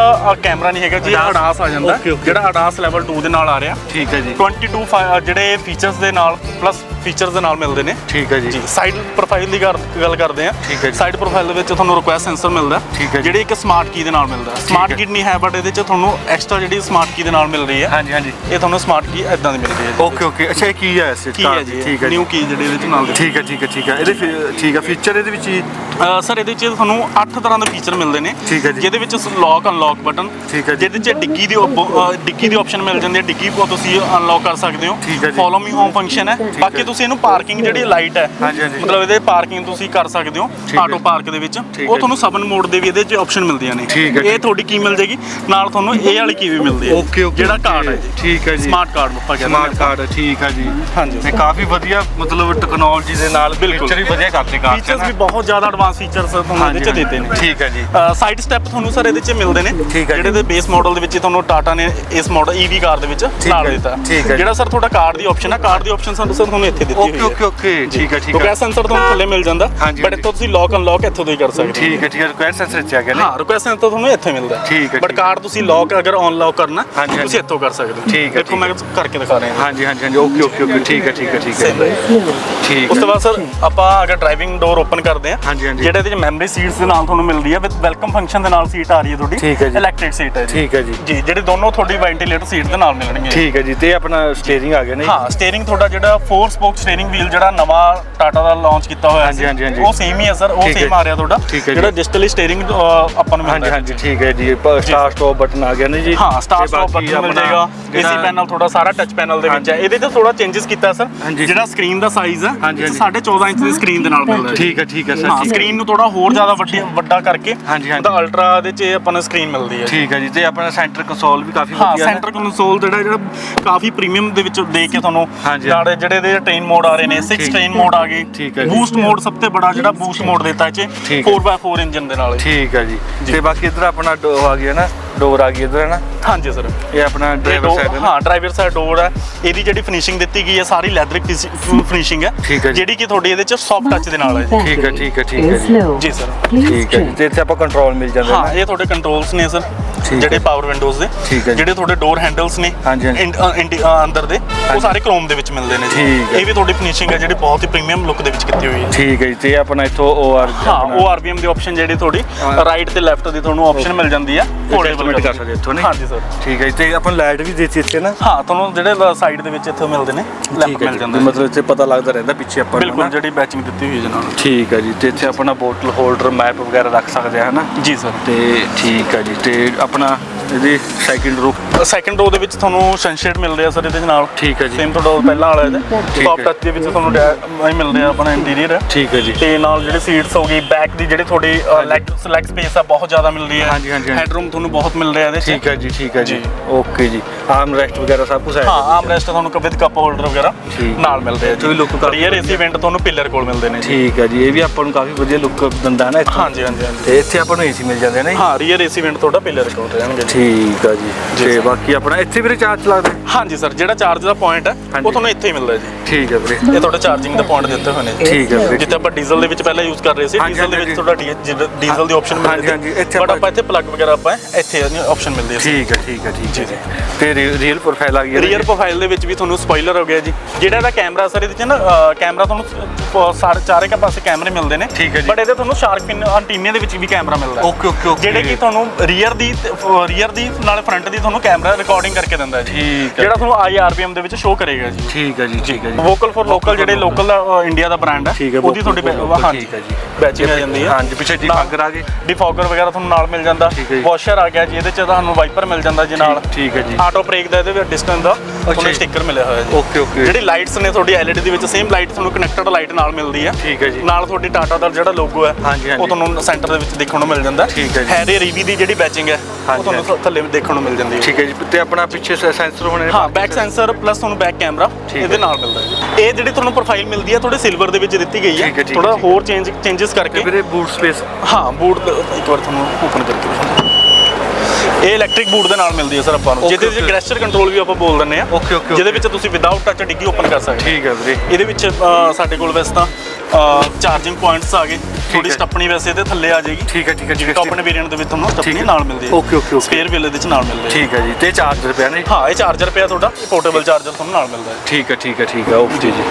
ਕੈਮਰਾ ਨਹੀਂ ਹੈਗਾ ਜੀ ਇਹ ਅਡਾਸ। ਅਡਾਸ ਆ ਜਾਂਦਾ Okay, okay. ਜਿਹੜਾ ਅਡਾਸ ਲੈਵਲ 2 ਦੇ ਨਾਲ ਆ ਰਿਹਾ ਠੀਕ ਹੈ ਜੀ 22 ਫਾ- ਜਿਹੜੇ ਫੀਚਰਸ ਦੇ ਨਾਲ ਪਲੱਸ ਫੀਚਰਸ ਦੇ ਨਾਲ ਮਿਲਦੇ ਨੇ। ਠੀਕ ਹੈ ਜੀ। ਸਾਈਡ ਪ੍ਰੋਫਾਈਲ ਦੀ ਗੱਲ ਗੱਲ ਕਰਦੇ ਆ ਠੀਕ ਹੈ ਜੀ। ਸਾਈਡ ਪ੍ਰੋਫਾਈਲ ਦੇ ਵਿੱਚ ਤੁਹਾਨੂੰ ਰਿਕੁਐਸਟ ਸੈਂਸਰ ਮਿਲਦਾ। ਠੀਕ ਹੈ ਜੀ। ਜਿਹੜੀ ਇੱਕ ਸਮਾਰਟ ਕੀ ਦੇ ਨਾਲ ਮਿਲਦਾ। ਸਮਾਰਟ ਹੈ। ਕੀ ਨਹੀਂ ਹੈ ਬਟ ਇਹਦੇ ਚ ਤੁਹਾਨੂੰ ਐਕਸਟਰਾ ਜਿਹੜੀ ਸਮਾਰਟ ਕੀ ਦੇ ਨਾਲ ਮਿਲ ਰਹੀ ਹੈ। ਹਾਂਜੀ ਹਾਂਜੀ। ਇਹ ਤੁਹਾਨੂੰ ਸਮਾਰਟ ਕੀ ਇਦਾਂ ਦੀ ਮਿਲ ਰਹੀ ਹੈ ਜੀ। ਓਕੇ ਓਕੇ ਅੱਛਾ ਇਹ ਕੀ ਹੈ ਇਸ ਕੀ ਹੈ ਜੀ ਠੀਕ ਹੈ ਜੀ। ਨਿਊ ਕੀ ਜਿਹੜੀ ਇਹਦੇ ਚ ਨਾਲ ਠੀਕ ਹੈ ਠੀਕ ਹੈ ਠੀਕ ਹੈ। ਇਹਦੇ ਠੀਕ ਹੈ ਫੀਚਰ ਇਹਦੇ ਵਿੱਚ ਹੀ ਸਰ ਇਹਦੇ ਚ ਤੁਹਾਨੂੰ 8 ਤਰ੍ਹਾਂ ਦੇ ਫੀਚਰ ਮਿਲਦੇ ਨੇ। ਠੀਕ ਹੈ ਜੀ। ਜਿਹਦੇ ਵਿੱਚ ਲੌਕ ਅਨਲੌਕ ਬਟਨ ਠੀਕ ਹੈ ਜੀ। ਜਿਹਦੇ ਚ ਡਿੱਗੀ ਦੀ ਡਿੱਗੀ ਦੀ ਆਪਸ਼ਨ ਮਿਲ ਜਾਂਦੀ ਹੈ ਡਿੱਗੀ ਕੋ ਤੁਸੀਂ ਅਨਲੌਕ ਕਰ ਸਕਦੇ ਹੋ। ਫੋਲੋ ਮੀ ਹੋਮ ਫੰਕਸ਼ਨ ਹੈ। ਬਾਕੀ ਤੁਸੀਂ ਇਹਨੂੰ ਪਾਰਕਿੰਗ ਜਿਹੜੀ ਲਾਈਟ ਹੈ। ਮਤਲਬ ਇਹਦੇ ਪਾਰਕਿੰਗ ਤੁਸੀਂ ਕਰ ਸਕਦੇ ਹੋ ਆਟੋ ਪਾਰਕ ਦੇ ਵਿੱਚ। ਉਹ ਤੁਹਾਨੂੰ ਸਬਨ ਮੋਡ ਦੇ ਵੀ ਇਹਦੇ ਚ ਆਪਸ਼ਨ ਮਿਲਦੀਆਂ ਨੇ। ਇਹ। ਤੁਹਾਡੀ ਕੀ ਮਿਲ ਜੇਗੀ ਨਾਲ ਤੁਹਾਨੂੰ ਇਹ ਵਾਲੀ ਕੀ ਵੀ ਮਿਲਦੀ ਹੈ। ਜਿਹੜਾ। ਕਾਰਡ ਹੈ ਜੀ। ਠੀਕ ਹੈ ਜੀ। ਸਮਾਰਟ ਕਾਰਡ ਆਪਾਂ ਕਹਿੰਦੇ ਸਮਾਰਟ ਕਾਰਡ ਠੀਕ ਹੈ ਜੀ। ਹਾਂਜੀ। ਤੇ ਕਾਫੀ ਵਧੀਆ ਮਤਲਬ ਟੈਕਨੋਲੋਜੀ ਦੇ ਨਾਲ ਬਿਲਕੁਲ। ਫੀਚਰ ਵੀ ਵਧੀਆ ਕਰਤੇ ਕਾਰ ਫੀਚਰਸ ਵੀ ਬਹੁਤ ਜ਼ਿਆਦਾ ਐਡਵਾਂਸ ਫੀਚਰਸ ਤੁਹਾਨੂੰ ਇਹਦੇ ਚ ਦਿੱਤੇ ਨੇ ਠੀਕ ਹੈ ਜੀ। ਸਾਈਡ ਸਟੈਪ ਤੁਹਾਨੂੰ ਸਰ ਇਹਦੇ ਚ ਮਿਲਦੇ ਨੇ। ਹੈ ਜਿਹੜੇ ਦੇ ਬੇਸ ਮਾਡਲ ਦੇ ਵਿੱਚ ਹੀ ਤੁਹਾਨੂੰ ਟਾਟਾ ਨੇ ਇਸ ਮਾਡਲ ਈਵੀ ਕਾਰ ਦੇ ਵਿੱਚ ਨਾਲ ਹੈ, ਦਿੱਤਾ। ਹੈ। ਜਿਹੜਾ ਸਰ ਤੁਹਾਡਾ ਕਾਰਡ ਦੀ ਆਪਸ਼ਨ ਹੈ ਕਾਰਡ ਦੀ ਆਪਸ਼ਨ ਸਾਨੂੰ ਸਰ ਤੁਹਾਨੂੰ ਇੱਥੇ ਦਿੱਤੀ ਹੋਈ ਹੈ। ਓਕੇ ਓਕੇ ਠੀਕ ਹੈ ਠੀਕ ਹੈ। ਇਹ ਸੈਂਸਰ ਤੁਹਾਨੂੰ ਥੱਲੇ ਮਿਲ ਜਾਂਦਾ ਬਟ। ਇੱਥੋਂ ਤੁਸੀਂ ਲੌਕ ਅਨਲੌਕ ਇੱਥੋਂ ਤੋਂ ਹੀ ਕਰ ਸਕਦੇ ਹੋ। ਠੀਕ ਹੈ ਠੀਕ ਹੈ। ਰਿਕੁਐਸਟ ਸੈਂਸਰ ਚ ਆ ਗਿਆ ਹਾਂ ਰਿਕੁਐਸਟ ਸੈਂਸਰ ਤੁਹਾਨੂੰ ਇੱਥੇ ਮਿਲਦਾ। ਠੀਕ ਹੈ, ਬਟ ਹੈ। ਕਾਰਡ ਤੁਸੀਂ ਲੌਕ ਅਗਰ ਅਨਲੌਕ ਕਰਨਾ ਹਾਂਜੀ, ਹਾਂਜੀ। ਤੁਸੀਂ ਇੱਥੋਂ ਕਰ ਸਕਦੇ ਹੋ। ਠੀਕ ਹੈ, ਦੇਖੋ ਮੈਂ ਕਰਕੇ ਦਿਖਾ ਰਿਹਾ। ਹਾਂਜੀ ਹਾਂਜੀ ਹਾਂਜੀ। ਓਕੇ ਓਕੇ ਓਕੇ ਠੀਕ ਹੈ ਠੀਕ ਹੈ ਠੀਕ ਹੈ। ਠੀਕ ਉਸ ਹੈ ਤੋਂ ਬਾਅਦ ਸਰ ਆਪਾਂ ਅਗਰ ਡਰਾਈਵਿੰਗ ਡੋਰ ਓਪਨ ਕਰਦੇ ਆ ਹਾਂਜੀ, ਹਾਂਜੀ। ਜਿਹੜੇ ਇਹਦੇ ਵਿੱਚ ਮੈਮਰੀ ਸੀਟਸ ਦੇ ਨਾਲ ਤੁਹਾਨੂੰ ਮਿਲਦੀ ਹੈ ਵਿਦ ਵੈਲਕਮ ਫੰਕਸ਼ਨ ਦੇ ਨਾਲ ਸੀਟ ਆ ਰਹੀ ਹੈ ਤੁਹਾਡੀ ਠੀਕ ਹੈ ਜੀ। ਇਲੈਕਟ੍ਰਿਕ ਸੀਟ ਹੈ ਜੀ ਠੀਕ ਹੈ ਜੀ ਜੀ ਜਿਹੜੇ ਦੋਨੋਂ ਤੁਹਾਡੀ ਵੈਂਟੀਲੇਟਰ ਸੀਟ ਦੇ ਨਾਲ ਮਿਲਣਗੇ ਠੀਕ ਹੈ ਜੀ ਤੇ ਆਪਣਾ ਸਟੀਅਰਿੰਗ ਆ ਗਿਆ ਨੇ ਹਾਂ ਸਟੀਅਰਿੰਗ ਤੁਹਾਡਾ ਜਿਹੜਾ 4 ਸਪੋਕ ਸਟੀਅਰਿੰਗ ਵੀਲ ਜਿਹੜਾ ਨਵਾਂ ਟਾਟਾ ਦਾ ਲਾਂਚ ਕੀਤਾ ਹੋਇਆ ਹਾਂਜੀ, ਸੀ, ਹਾਂਜੀ, ਹਾਂਜੀ। ਉਹ ਸੇਮ ਹੀ ਹੈ ਸਰ ਉਹ ਠੀਕ ਹੈ। ਸੇਮ ਆ ਰਿਹਾ ਤੁਹਾਡਾ ਠੀਕ ਹੈ ਜੀ। ਜਿਹੜਾ ਡਿਜੀਟਲੀ ਸਟੀਅਰਿੰਗ ਆਪਾਂ ਨੂੰ ਹਾਂਜੀ ਮਿਲਦਾ ਹੈ ਹਾਂਜੀ ਠੀਕ ਹੈ ਜੀ ਸਟਾਰ ਸਟਾਪ ਬਟਨ ਆ ਗਿਆ ਨੇ ਜੀ ਹਾਂ ਸਟਾਰ ਤੇ ਸਟਾਪ ਬਾਕੀ ਬਟਨ ਮਿਲ ਆਪਣਾ ਜਾਏਗਾ ਜਿਹੜਾ- ਏਸੀ ਪੈਨਲ ਤੁਹਾਡਾ ਸਾਰਾ ਟੱਚ ਪੈਨਲ ਦੇ ਵਿੱਚ ਹੈ। ਇਹਦੇ ਤੇ ਥੋੜਾ ਚੇਂਜਸ ਕੀਤਾ ਸਰ ਹਾਂਜੀ। ਜਿਹੜਾ ਸਕਰੀਨ ਦਾ ਸਾਈਜ਼ ਹੈ ਹਾਂਜੀ, ਹਾਂਜੀ। 14.5 ਇੰਚ ਦੀ ਸਕਰੀਨ ਦੇ ਨਾਲ ਮਿਲਦਾ ਹੈ ਠੀਕ ਹੈ ਠੀਕ ਹੈ ਸਰ ਹਾਂ ਠੀਕ ਹੈ ਸਕਰੀਨ ਨੂੰ ਥੋੜਾ ਹੋਰ ਜ਼ਿਆਦਾ ਵੱਡੀ ਵੱਡਾ ਕਰਕੇ ਹਾਂਜੀ, ਹਾਂਜੀ। ਉਹਦਾ ਅਲਟਰਾ ਦੇ ਚ ਆਪਾਂ ਨੂੰ ਸਕਰੀਨ ਮਿਲਦੀ ਹੈ ਠੀਕ ਹੈ ਜੀ ਤੇ ਆਪਣਾ ਸੈਂਟਰ ਕੰਸੋਲ ਵੀ ਕਾਫੀ ਹਾਂ ਵਧੀਆ ਹੈ ਸੈਂਟਰ ਕੰਸੋਲ ਜਿਹੜਾ ਜਿਹੜਾ ਕਾਫੀ ਪ੍ਰੀਮੀਅਮ ਦੇ ਵਿੱਚ ਦੇਖ ਕੇ ਤੁਹਾਨੂੰ ਹਾਂਜੀ। ਨਾਲ ਜਿਹੜੇ ਦੇ ਟ੍ਰੇਨ ਮੋਡ ਆ ਰਹੇ ਨੇ 6 ਠੀਕ। ਟ੍ਰੇਨ ਮੋਡ ਆ ਗਏ ਠੀਕ ਹੈ ਜੀ। ਬੂਸਟ ਮੋਡ ਸਭ ਤੋਂ ਬੜਾ ਜਿਹੜਾ ਬੂਸਟ ਮੋਡ ਦਿੱਤਾ ਇਹ ਚ ਠੀਕ ਹੈ। 4x4 ਇੰਜਨ ਦੇ ਨਾਲ ਠੀਕ ਹੈ ਜੀ ਜੀ। ਤੇ ਬਾਕੀ ਇਧਰ ਆਪਣਾ ਡੋ ਆ ਗਿਆ ਨਾ ਡੋਰ ਆ ਗਈ ਇਧਰ ਹੈ ਨਾ? ਹਾਂਜੀ ਸਰ ਇਹ ਆਪਣਾ ਡਰਾਈਵਰ ਸਾਈਡ ਹੈ ਡਰਾਈਵਰ ਸਾਈਡ ਡੋਰ ਹੈ। ਇਹਦੀ ਜਿਹੜੀ ਫਿਨਿਸ਼ਿੰਗ ਦਿੱਤੀ ਗਈ ਹੈ ਸਾਰੀ ਲੈਦਰਿਕ ਫਿਨਿਸ਼ਿੰਗ ਹੈ। ਜਿਹੜੀ ਕਿ ਤੁਹਾਡੀ ਇਹਦੇ ਚ ਸੌਫਟ ਟੱਚ ਦੇ ਨਾਲ ਹੈ। ਠੀਕ ਹੈ ਠੀਕ ਹੈ ਠੀਕ ਹੈ ਜੀ। ਸਰ ਠੀਕ ਹੈ ਜੀ। ਤੇ ਇੱਥੇ ਆਪਾਂ ਕੰਟਰੋਲ ਮਿਲ ਜਾਂਦੇ ਹਾਂ ਇਹ ਤੁਹਾਡੇ ਕੰਟਰੋਲਸ ਨੇ ਸਰ। ਜਿਹੜੇ ਪਾਵਰ ਵਿੰਡੋਜ਼ ਦੇ। ਜਿਹੜੇ ਤੁਹਾਡੇ ਡੋਰ ਹੈਂਡਲਸ ਨੇ ਅੰਦਰ ਦੇ ਉਹ ਸਾਰੇ ਕ੍ਰੋਮ ਦੇ ਵਿੱਚ ਮਿਲਦੇ ਨੇ ਜੀ। ਇਹ ਵੀ ਤੁਹਾਡੀ ਫਿਨਿਸ਼ਿੰਗ ਹੈ ਜਿਹੜੀ ਬਹੁਤ ਹੀ ਪ੍ਰੀਮੀਅਮ ਲੁੱਕ ਦੇ ਵਿੱਚ ਕੀਤੀ ਹੋਈ ਹੈ। ਠੀਕ ਹੈ ਜੀ। ਤੇ ਆਪਣਾ ਇੱਥੋਂ ਉਹ ਆਰ ਹਾਂ ਉਹ ਆਰਬੀਐਮ ਦੀ ਆਪਸ਼ਨ ਜਿਹੜੀ ਤੁਹਾਡੀ। ਰਾਈਟ ਤੇ ਲੈਫਟ ਦੀ ਤੁਹਾਨੂੰ ਆਪਸ਼ਨ ਮਿਲ ਜਾਂਦੀ ਹੈ। Adjustment ਕਰ ਸਕਦੇ ਇੱਥੋਂ, ਨਹੀਂ? ਹਾਂਜੀ ਸਰ। ਠੀਕ ਹੈ ਜੀ ਤੇ ਆਪਾਂ ਲਾਈਟ ਵੀ ਦੇਤੀ ਇੱਥੇ ਨਾ? ਹਾਂ ਤੁਹਾਨੂੰ ਜਿਹੜੇ ਸਾਈਡ ਦੇ ਵਿੱਚ ਇੱਥੇ ਮਿਲਦੇ ਨੇ ਲੈਫਟ ਮਿਲ ਜਾਂਦਾ ਮਤਲਬ ਇੱਥੇ ਪਤਾ ਲੱਗਦਾ ਰਹਿੰਦਾ ਪਿੱਛੇ ਆਪਾਂ ਨੂੰ ਬਿਲਕੁਲ। ਜਿਹੜੀ ਬੈਚਿੰਗ ਦਿੱਤੀ ਹੋਈ ਹੈ ਜਨਾਬ ਠੀਕ ਹੈ ਜੀ ਤੇ ਇੱਥੇ ਆਪਣਾ ਬੋਟਲ ਹੋਲਡਰ ਮੈਪ ਵਗੈਰਾ ਰੱਖ ਸਕਦੇ ਆ ਹਨਾ? ਜੀ ਸਰ। ਤੇ ਠੀਕ ਹੈ ਜੀ ਤੇ ਆਪਣਾ ਇਹਦੀ ਸੈਕਿੰਡ ਰੂਪ ਸੈਕੰਡ ਰੋ ਦੇ ਵਿੱਚ ਤੁਹਾਨੂੰ ਸਨਸ਼ੇਡ ਮਿਲਦੇ ਆ ਸਰ ਇਹਦੇ ਨਾਲ। ਠੀਕ ਹੈ ਜੀ। ਸੇਮ ਤੁਹਾਡਾ ਪਹਿਲਾਂ ਵਾਲਾ ਇਹਦੇ। ਟੌਪ। ਟੱਚ ਦੇ ਵਿੱਚ ਤੁਹਾਨੂੰ ਇਹ ਮਿਲਦੇ ਆ ਆਪਣਾ ਇੰਟੀਰੀਅਰ ਠੀਕ ਹੈ ਜੀ। ਤੇ ਨਾਲ ਜਿਹੜੇ ਸੀਟਸ ਹੋ ਗਈ ਬੈਕ ਦੀ ਜਿਹੜੀ ਤੁਹਾਡੀ ਲੈਗ ਲੈਗ ਸਪੇਸ ਆ ਬਹੁਤ ਜ਼ਿਆਦਾ ਮਿਲਦੀ ਹੈ। ਹਾਂਜੀ, ਹਾਂਜੀ। ਹੈਡਰੂਮ ਤੁਹਾਨੂੰ ਬਹੁਤ ਮਿਲ ਰਿਹਾ ਇਹਦੇ ਠੀਕ ਹੈ ਜੀ ਠੀਕ ਹੈ ਜੀ। ਓਕੇ ਜੀ। ਆਰਮ ਰੈਸਟ ਵਗੈਰਾ ਸਭ ਕੁਝ ਹੈ ਹਾਂ ਆਮ ਰੈਸਟ ਤੁਹਾਨੂੰ ਵਿਦ ਕੱਪ ਹੋਲਡਰ ਵਗੈਰਾ। ਨਾਲ ਮਿਲਦੇ ਆ ਜੋ। look ਕਾਫੀ ਰੀਅਰ ਏਸੀ ਵੈਂਟ ਤੁਹਾਨੂੰ ਪਿੱਲਰ ਕੋਲ ਮਿਲਦੇ ਨੇ ਠੀਕ ਹੈ ਜੀ। ਇਹ ਵੀ ਆਪਾਂ ਨੂੰ ਕਾਫੀ ਵਧੀਆ ਲੁੱਕ ਦਿੰਦਾ ਨਾ ਇੱਥੋਂ। ਹਾਂਜੀ ਹਾਂਜੀ ਹਾਂਜੀ। ਤੇ ਇੱਥੇ ਆਪਾਂ ਨੂੰ ਏਸੀ ਮਿਲ ਜਾਂਦੇ ਨੇ। ਹਾਂ ਰੀਅਰ ਏਸੀ ਵੈਂਟ ਤੁਹਾਡਾ ਪਿੱਲਰ ਕੋਲ ਰਹਿਣਗੇ ਠੀਕ ਆ ਜੀ। ਤੇ। ਬਾਕੀ ਆਪਣਾ ਇੱਥੇ ਵੀਰੇ ਚਾਰਜ ਲੱਗਦਾ ਹਾਂਜੀ ਸਰ ਜਿਹੜਾ ਚਾਰਜ ਦਾ ਪੁਆਇੰਟ ਹੈ ਹਾਂਜੀ। ਉਹ ਤੁਹਾਨੂੰ ਇੱਥੇ ਹੀ ਮਿਲਦਾ ਜੀ। ਠੀਕ ਹੈ ਵੀਰੇ। ਇਹ ਤੁਹਾਡੇ ਚਾਰਜਿੰਗ ਦਾ ਪੁਆਇੰਟ ਦਿੱਤੇ ਹੋਏ ਨੇ। ਜੀ ਠੀਕ ਹੈ ਵੀਰੇ। ਜਿੱਥੇ ਆਪਾਂ ਡੀਜ਼ਲ ਦੇ ਵਿੱਚ ਪਹਿਲਾਂ ਯੂਜ਼ ਕਰ ਰਹੇ ਸੀ ਹਾਂਜੀ, ਡੀਜ਼ਲ ਦੇ ਵਿੱਚ ਹਾਂਜੀ। ਤੁਹਾਡਾ ਡੀ- ਜਿ- ਡੀਜ਼ਲ ਦੀ ਆਪਸ਼ਨ ਹਾਂਜੀ, ਮਿਲਦੀ ਹਾਂਜੀ, ਇੱਥੇ ਬਟ ਆਪਾਂ- ਆਪਾਂ ਇੱਥੇ ਪਲੱਗ ਵਗੈਰਾ ਆਪਾਂ ਇੱਥੇ ਆਪਸ਼ਨ ਮਿਲਦੀ ਹੈ ਠੀਕ ਹੈ ਠੀਕ ਹੈ ਠੀਕ ਜੀ, ਹੈ ਜੀ। ਤੇ ਰੀਅਲ ਪ੍ਰੋਫਾਈਲ ਆ ਗਈ ਰੀਅਰ ਪ੍ਰੋਫਾਈਲ ਦੇ ਵਿੱਚ ਵੀ ਤੁਹਾਨੂੰ ਸਪੋਇਲਰ ਹੋ ਗਿਆ ਜੀ। ਜਿਹੜਾ ਇਹਦਾ ਕੈਮਰਾ ਸਰ ਇਹਦੇ ਚ ਨਾ ਕੈਮਰਾ ਤੁਹਾਨੂੰ ਸ- ਸਾਰੇ ਚਾਰੇ ਕੇ ਪਾਸੇ ਕੈਮਰੇ ਮਿਲਦੇ ਨੇ। ਠੀਕ ਹੈ ਜੀ। ਬਟ ਇਹਦੇ ਤੁਹਾਨੂੰ ਸ਼ਾਰਕ ਪਿਨ ਐਂਟੀਨੇ ਦੇ ਵਿੱਚ ਵੀ ਕੈਮਰਾ ਮਿਲਦਾ। ਹੈ ਓਕੇ ਓਕੇ ਓਕੇ ਜਿਹੜੇ ਕਿ ਤੁਹਾਨੂੰ ਰੀਅਰ ਦੀ ਰੀਅਰ ਦੀ ਨਾਲ ਫਰੰਟ ਦੀ ਤੁਹਾਨੂੰ ਕੈਮਰਾ ਰਿਕਾਰਡਿੰਗ ਕਰਕੇ ਦਿੰਦਾ ਹੈ ਜੀ। ਠੀਕ ਹੈ ਜਿਹੜਾ ਤੁਹਾਨੂੰ IRBM ਦੇ ਵਿੱਚ ਸ਼ੋਅ ਕਰੇਗਾ ਜੀ। ਠੀਕ ਹੈ ਜੀ ਠੀਕ ਹੈ ਜੀ। ਵੋਕਲ ਫॉर ਲੋਕਲ ਜਿਹੜੇ ਲੋਕਲ ਦਾ ਇੰਡੀਆ ਦਾ ਬ੍ਰਾਂਡ ਹੈ ਹੈ, ਉਹਦੀ ਤੁਹਾਡੀ ਹਾਂਜੀ। ਠੀਕ ਹੈ ਜੀ। ਬੈਚਿੰਗ ਆ ਜਾਂਦੀ ਹੈ। ਹਾਂਜੀ ਪਿੱਛੇ ਡਿਫਾਗਰ ਆ ਗਏ। ਡਿਫੌਗਰ ਵਗੈਰਾ ਤੁਹਾਨੂੰ ਨਾਲ ਮਿਲ ਜਾਂਦਾ। ਹੈ। ਵਾਸ਼ਰ ਆ ਗਿਆ ਜੀ ਇਹਦੇ ਚ ਤੁਹਾਨੂੰ ਵਾਈਪਰ ਮਿਲ ਜਾਂਦਾ ਜੀ ਨਾਲ। ਠੀਕ ਹੈ ਜੀ। ਆਟੋ ਬ੍ਰੇਕ ਦਾ ਇਹਦੇ ਵਿੱਚ ਡਿਸਟੈਂਸ ਦਾ ਤੁਹਾਨੂੰ। ਸਟicker ਮਿਲਿਆ ਹੋਇਆ ਜੀ। Okay okay. ਜਿਹੜੀ ਲਾਈਟਸ ਨੇ ਤੁਹਾਡੀ LED ਦੇ ਵਿੱਚ ਸੇਮ ਲਾਈਟ ਤੁਹਾਨੂੰ ਕਨੈਕਟਡ ਲਾਈਟ ਨਾਲ ਮਿਲਦੀ ਹੈ। ਠੀਕ ਹੈ ਜੀ। ਨਾਲ ਤੁਹਾਡੀ ਟਾਟਾ ਦਾ ਜਿਹੜਾ ਲੋਗੋ ਹੈ। ਉਹ ਤੁਹਾਨੂੰ ਸੈਂਟਰ ਦੇ ਵਿੱਚ ਦੇਖਣ ਨੂੰ ਮਿਲ ਜਾਂਦਾ। ਠੀਕ ਹੈ ਜੀ। ਹੈਰੀ ਰੀਵੀ ਦੀ ਜਿਹੜੀ ਬੈਚਿੰਗ ਹੈ ਉਹ ਤੁਹਾਨੂੰ ਥੱਲੇ ਦੇਖਣ ਨੂੰ ਮਿਲ ਜਾਂਦੀ ਹੈ। ਠੀਕ ਹੈ ਜੀ ਤੇ ਆਪਣਾ ਪਿੱਛੇ ਸੈਂਸਰ ਹੋਣੇ ਹਾਂ ਬੈਕ ਸੈਂਸਰ ਪਲੱਸ ਤੁਹਾਨੂੰ ਬੈਕ ਕੈਮਰਾ ਠੀਕ ਇਹਦੇ। ਨਾਲ ਮਿਲਦਾ ਜੀ। ਇਹ ਜਿਹੜੀ ਤੁਹਾਨੂੰ ਪ੍ਰੋਫਾਈਲ ਮਿਲਦੀ ਹੈ ਥੋੜੇ ਸਿਲਵਰ ਦੇ ਵਿੱਚ ਦਿੱਤੀ ਗਈ ਠੀਕ ਹੈ, ਹੈ ਠੀਕ ਹੈ, ਥੋੜਾ ਹੈ। ਹੋਰ ਚੇਂਜ ਤੇ ਕਰਕੇ। ਵੀਰੇ ਬੂਟ ਸਪੇਸ ਹਾਂ ਬੂਟ ਇੱਕ ਵਾਰ ਤੁਹਾਨੂੰ ਓਪਨ ਕਰਕੇ ਦਿਖਾਉਂਦਾ। ਇਹ ਇਲੈਕਟ੍ਰਿਕ ਬੂਟ ਦੇ ਨਾਲ ਮਿਲਦੀ ਹੈ ਸਰ ਆਪਾਂ ਨੂੰ। Okay, ਜਿਹਦੇ ਵਿੱਚ okay. ਗ੍ਰੈਸਚਰ ਕੰਟਰੋਲ ਵੀ ਆਪਾਂ ਬੋਲ ਦਿੰਦੇ ਆ Okay, okay, ਜਿਹਦੇ. ਵਿੱਚ ਤੁਸੀਂ ਵਿਦਆਊਟ ਟੱਚ ਡਿੱਗੀ ਓਪਨ ਕਰ ਸਕਦੇ ਹੋ। ਠੀਕ ਹੈ ਵੀਰੇ। ਇਹਦੇ ਵਿੱਚ ਅ, ਸਾਡੇ ਕੋਲ ਵੈਸੇ ਤਾਂ ਚਾਰਜਿੰਗ ਪੁਆਇੰਟਸ ਆ ਗਏ। ਥੋੜੀ ਹੈ। ਸਟੱਪਣੀ ਵੈਸੇ ਇਹਦੇ ਥੱਲੇ ਆ ਜਾਏਗੀ। ਠੀਕ ਹੈ ਠੀਕ ਹੈ ਹੈ। ਟੌਪ ਐਂਡ ਵੇਰੀਐਂਟ ਦੇ ਵਿੱਚ ਤੁਹਾਨੂੰ ਸਟੱਪਣੀ ਹੈ। ਨਾਲ ਮਿਲਦੀ ਹੈ। okay, okay. ਸਪੇਅਰ ਵੀਲ ਇਹਦੇ ਚ ਨਾਲ ਮਿਲਦੇ ਠੀਕ ਹੈ ਜੀ ਤੇ ਚਾਰਜਰ ਪਿਆ ਨੇ ਹਾਂ ਇਹ ਚਾਰਜਰ ਪਿਆ ਤੁਹਾਡਾ ਪੋਰਟੇਬਲ ਚਾਰਜਰ ਤੁਹਾਨੂੰ ਨਾਲ ਮਿਲਦਾ ਹੈ। ਠੀਕ ਹੈ ਠੀਕ ਹੈ ਠੀਕ ਹੈ ਓਕੇ ਜੀ।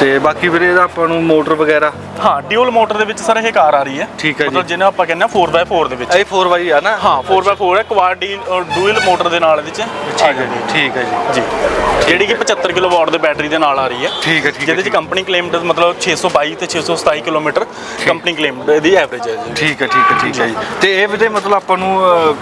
ਤੇ ਬਾਕੀ ਵੀਰੇ ਇਹਦਾ ਆਪਾਂ ਨੂੰ ਮੋਟਰ ਵਗੈਰਾ? ਹਾਂ ਡਿਊਲ ਮੋਟਰ ਦੇ ਵਿੱਚ ਸਰ ਇਹ ਕਾਰ ਆ ਰਹੀ ਹੈ। ਠੀਕ ਹੈ ਜੀ। ਮਤਲਬ ਜਿਹਨੂੰ ਆਪਾਂ ਕਹਿੰਦੇ ਆ 4x4 ਦੇ ਵਿੱਚ। ਇਹ 4x ਆ ਨਾ? ਹਾਂ 4x4 ਹੈ ਕੁਆਡ ਡੂਅਲ ਮੋਟਰ ਦੇ ਨਾਲ ਇਹਦੇ ਚ ਠੀਕ ਹੈ ਜੀ ਠੀਕ ਹੈ ਜੀ। ਜੀ। ਜਿਹੜੀ ਕਿ 75 ਕਿਲੋਵਾਟ ਦੇ ਬੈਟਰੀ ਦੇ ਨਾਲ ਆ ਰਹੀ ਹੈ। ਠੀਕ ਹੈ ਠੀਕ ਹੈ ਜਿਹਦੇ ਚ ਕੰਪਨੀ ਕਲੇਮਡ ਮਤਲਬ 622 ਤੇ 627 ਕਿਲੋਮੀਟਰ। ਕੰਪਨੀ ਕਲੇਮਡ ਇਹਦੀ ਐਵਰੇਜ ਹੈ ਜੀ। ਠੀਕ ਹੈ ਠੀਕ ਹੈ ਠੀਕ ਹੈ ਜੀ। ਤੇ ਇਹ ਵੀਰੇ ਮਤਲਬ ਆਪਾਂ ਨੂੰ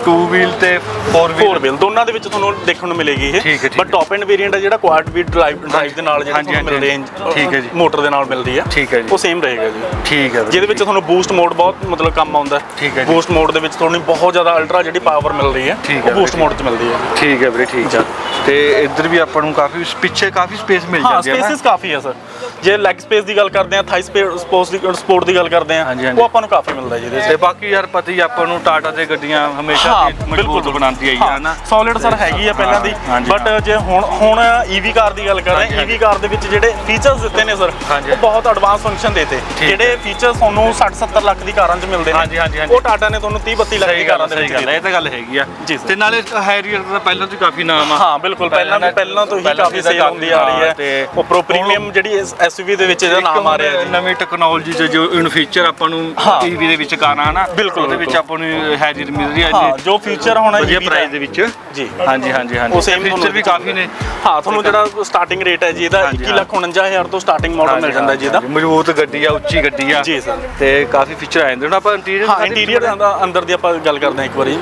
2 ਵੀਲ ਤੇ 4 ਵੀਲ 4 ਵੀਲ ਦੋਨਾਂ ਦੇ ਵਿੱਚ ਤੁਹਾਨੂੰ ਦੇਖਣ ਨੂੰ ਮਿਲੇਗੀ ਇਹ। ਹੈ, ਬਟ ਟੌਪ ਐਂਡ ਵੇਰੀਐਂਟ ਹੈ ਜਿਹੜਾ ਕੁਆਡ ਵੀਲ ਡਰਾਈਵ ਡਰਾਈਵ ਦੇ ਨਾਲ ਜਿਹੜਾ ਤੁਹਾਨੂੰ ਮਿਲ ਰਿਹਾ ਠੀਕ ਹੈ ਜੀ। ਮੋਟਰ ਦੇ ਨਾਲ ਮਿਲਦੀ ਹੈ। ਠੀਕ ਹੈ ਜੀ। ਉਹ ਸੇਮ ਰਹੇਗਾ ਜੀ। ਠੀਕ ਹੈ ਜਿਹਦੇ ਵਿੱਚ ਤੁਹਾਨੂੰ ਬੂਸਟ ਮੋਡ ਬਹੁਤ ਮਤਲਬ ਕੰਮ ਆਉਂਦਾ ਠੀਕ ਹੈ ਜੀ। ਬੂਸਟ ਮੋਡ ਦੇ ਵਿੱਚ ਤੁਹਾਨੂੰ ਬਹੁਤ ਜ਼ਿਆਦਾ ਅਲਟਰਾ ਜਿਹੜੀ ਪਾਵਰ ਮਿਲ ਰਹੀ ਹੈ ਹੈ ਉਹ ਬੂਸਟ ਮੋਡ 'ਚ ਮਿਲਦੀ ਹੈ। ਠੀਕ ਹੈ ਵੀਰੇ ਠੀਕ ਹੈ। ਤੇ ਇੱਧਰ ਵੀ ਆਪਾਂ ਨੂੰ ਕਾਫੀ ਪਿੱਛੇ ਕਾਫੀ ਸਪੇਸ ਮਿਲ ਹਾਂ ਜਾਂਦੀ ਹੈ ਨਾ? ਸਪੇਸਿਸ ਕਾਫੀ ਹੈ ਸਰ ਜੇ ਲੈਗ ਸਪੇਸ ਦੀ ਗੱਲ ਕਰਦੇ ਆ ਥਾਈ ਸਪੋਰਟ ਦੀ ਸਪੋਰਟ ਦੀ ਗੱਲ ਕਰਦੇ ਆ ਹਾਂਜੀ, ਹਾਂਜੀ। ਉਹ ਆਪਾਂ ਨੂੰ ਕਾਫੀ ਮਿਲਦਾ 'ਚ ਤੇ ਬਾਕੀ ਯਾਰ ਪਤਾ ਹੀ ਆਪਾਂ ਨੂੰ ਟਾਟਾ ਦੇ ਗੱਡੀਆਂ ਹਮੇਸ਼ਾ ਹਾਂ, ਮਜ਼ਬੂਤ ਬਣਾਉਂਦੀ ਆਈ ਹੈ ਨਾ ਸੋਲਿਡ ਸਰ ਹੈਗੀ ਆ ਪਹਿਲਾਂ ਦੀ ਹਾਂਜੀ, ਬਟ ਜੇ ਹੁਣ ਹੁਣ ਈਵੀ ਕਾਰ ਦੀ ਗੱਲ ਕਰ ਰਹੇ ਹਾਂ ਈਵੀ ਕਾਰ ਦੇ ਵਿੱਚ ਜਿਹੜੇ ਫੀਚਰਸ ਦਿੱਤੇ ਨੇ ਸਰ ਹਾਂਜੀ। ਉਹ ਬਹੁਤ ਐਡਵਾਂਸ ਫੰਕਸ਼ਨ ਦੇਤੇ ਜਿਹੜੇ ਫੀਚਰਸ ਤੁਹਾਨੂੰ 60 70 ਲੱਖ ਦੀ ਕਾਰਾਂ 'ਚ ਮਿਲਦੇ ਨੇ ਹਾਂਜੀ, ਹਾਂਜੀ, ਹਾਂਜੀ। ਉਹ ਟਾਟਾ ਨੇ ਤੁਹਾਨੂੰ 30 32 ਲੱਖ ਦੀ ਸਹੀ ਗੱਲ ਕਾਰਾਂ ਦੇ ਸਹੀ ਵਿੱਚ ਗੱਲ ਹੈ ਇਹ ਤਾਂ ਗੱਲ ਹੈਗੀ ਆ। ਜੀ ਸਰ। ਤੇ ਨਾਲੇ ਹੈਰੀਅਰ ਦਾ ਪਹਿਲਾਂ ਤੋਂ ਹੀ ਕਾਫੀ ਨਾਮ ਆ। ਹਾਂ ਬਿਲਕੁਲ ਪਹਿਲਾਂ ਵੀ ਪਹਿਲਾਂ ਤੋਂ ਹੀ ਪਹਿਲਾਂ ਕਾਫੀ ਤਾਂ ਸੇਲ ਹੁੰਦੀ ਆ ਰਹੀ ਹੈ ਤੇ ਉੱਪਰੋਂ ਪ੍ਰੀਮੀਅਮ ਜਿਹੜੀ ਐਸਯੂਵੀ ਦੇ ਵਿੱਚ ਇਹਦਾ ਨਾਮ ਆ ਰਿਹਾ ਜੀ। ਨਵੀਂ ਟੈਕਨੋਲੋਜੀ ਜੋ ਇਨ ਫਿਊਚਰ ਆਪਾਂ ਨੂੰ ਹਾਂ। ਟੀਵੀ ਦੇ ਵਿੱਚ ਗਾਣਾ ਨਾ ਬਿਲਕੁਲ, ਉਹਦੇ ਵਿੱਚ ਬਿਲਕੁਲ। ਆਪਾਂ ਨੂੰ ਹੈਰੀਅਰ ਮਿਲ ਰਹੀ ਹੈ ਹਾਂ ਜੋ ਫਿਊਚਰ ਹੋਣਾ ਵਧੀਆ EV ਦਾ। ਪ੍ਰਾਈਸ ਦੇ ਵਿੱਚ। ਜੀ। ਹਾਂਜੀ ਹਾਂਜੀ ਹਾਂਜੀ ਉਹ ਸੇਮ ਫੀਚਰ ਵੀ ਕਾਫੀ ਨੇ। ਹਾਂ ਤੁਹਾਨੂੰ ਜਿਹੜਾ ਸਟਾਰਟਿੰਗ ਰੇਟ ਹੈ ਜੀ ਇਹਦਾ ਹਾਂਜੀ, 21 ਲੱਖ 49000 ਤੋਂ ਸਟਾਰਟਿੰਗ ਮਾਡਲ ਮਿਲ ਜਾਂਦਾ ਜੀ ਇਹਦਾ। ਮਜ਼ਬੂਤ ਗੱਡੀ ਆ ਉੱਚੀ ਗੱਡੀ ਆ। ਜੀ ਸਰ। ਤੇ ਕਾਫੀ ਫੀਚਰ ਆ ਜਾਂਦੇ ਹੁਣ ਆਪਾਂ ਇੰਟੀਰੀਅਰ ਹਾਂ ਇੰਟੀਰੀਅਰ ਅੰਦਰ ਦੀ ਆਪਾਂ ਗੱਲ ਕਰਦੇ ਹਾਂ ਇੱਕ ਵਾਰੀ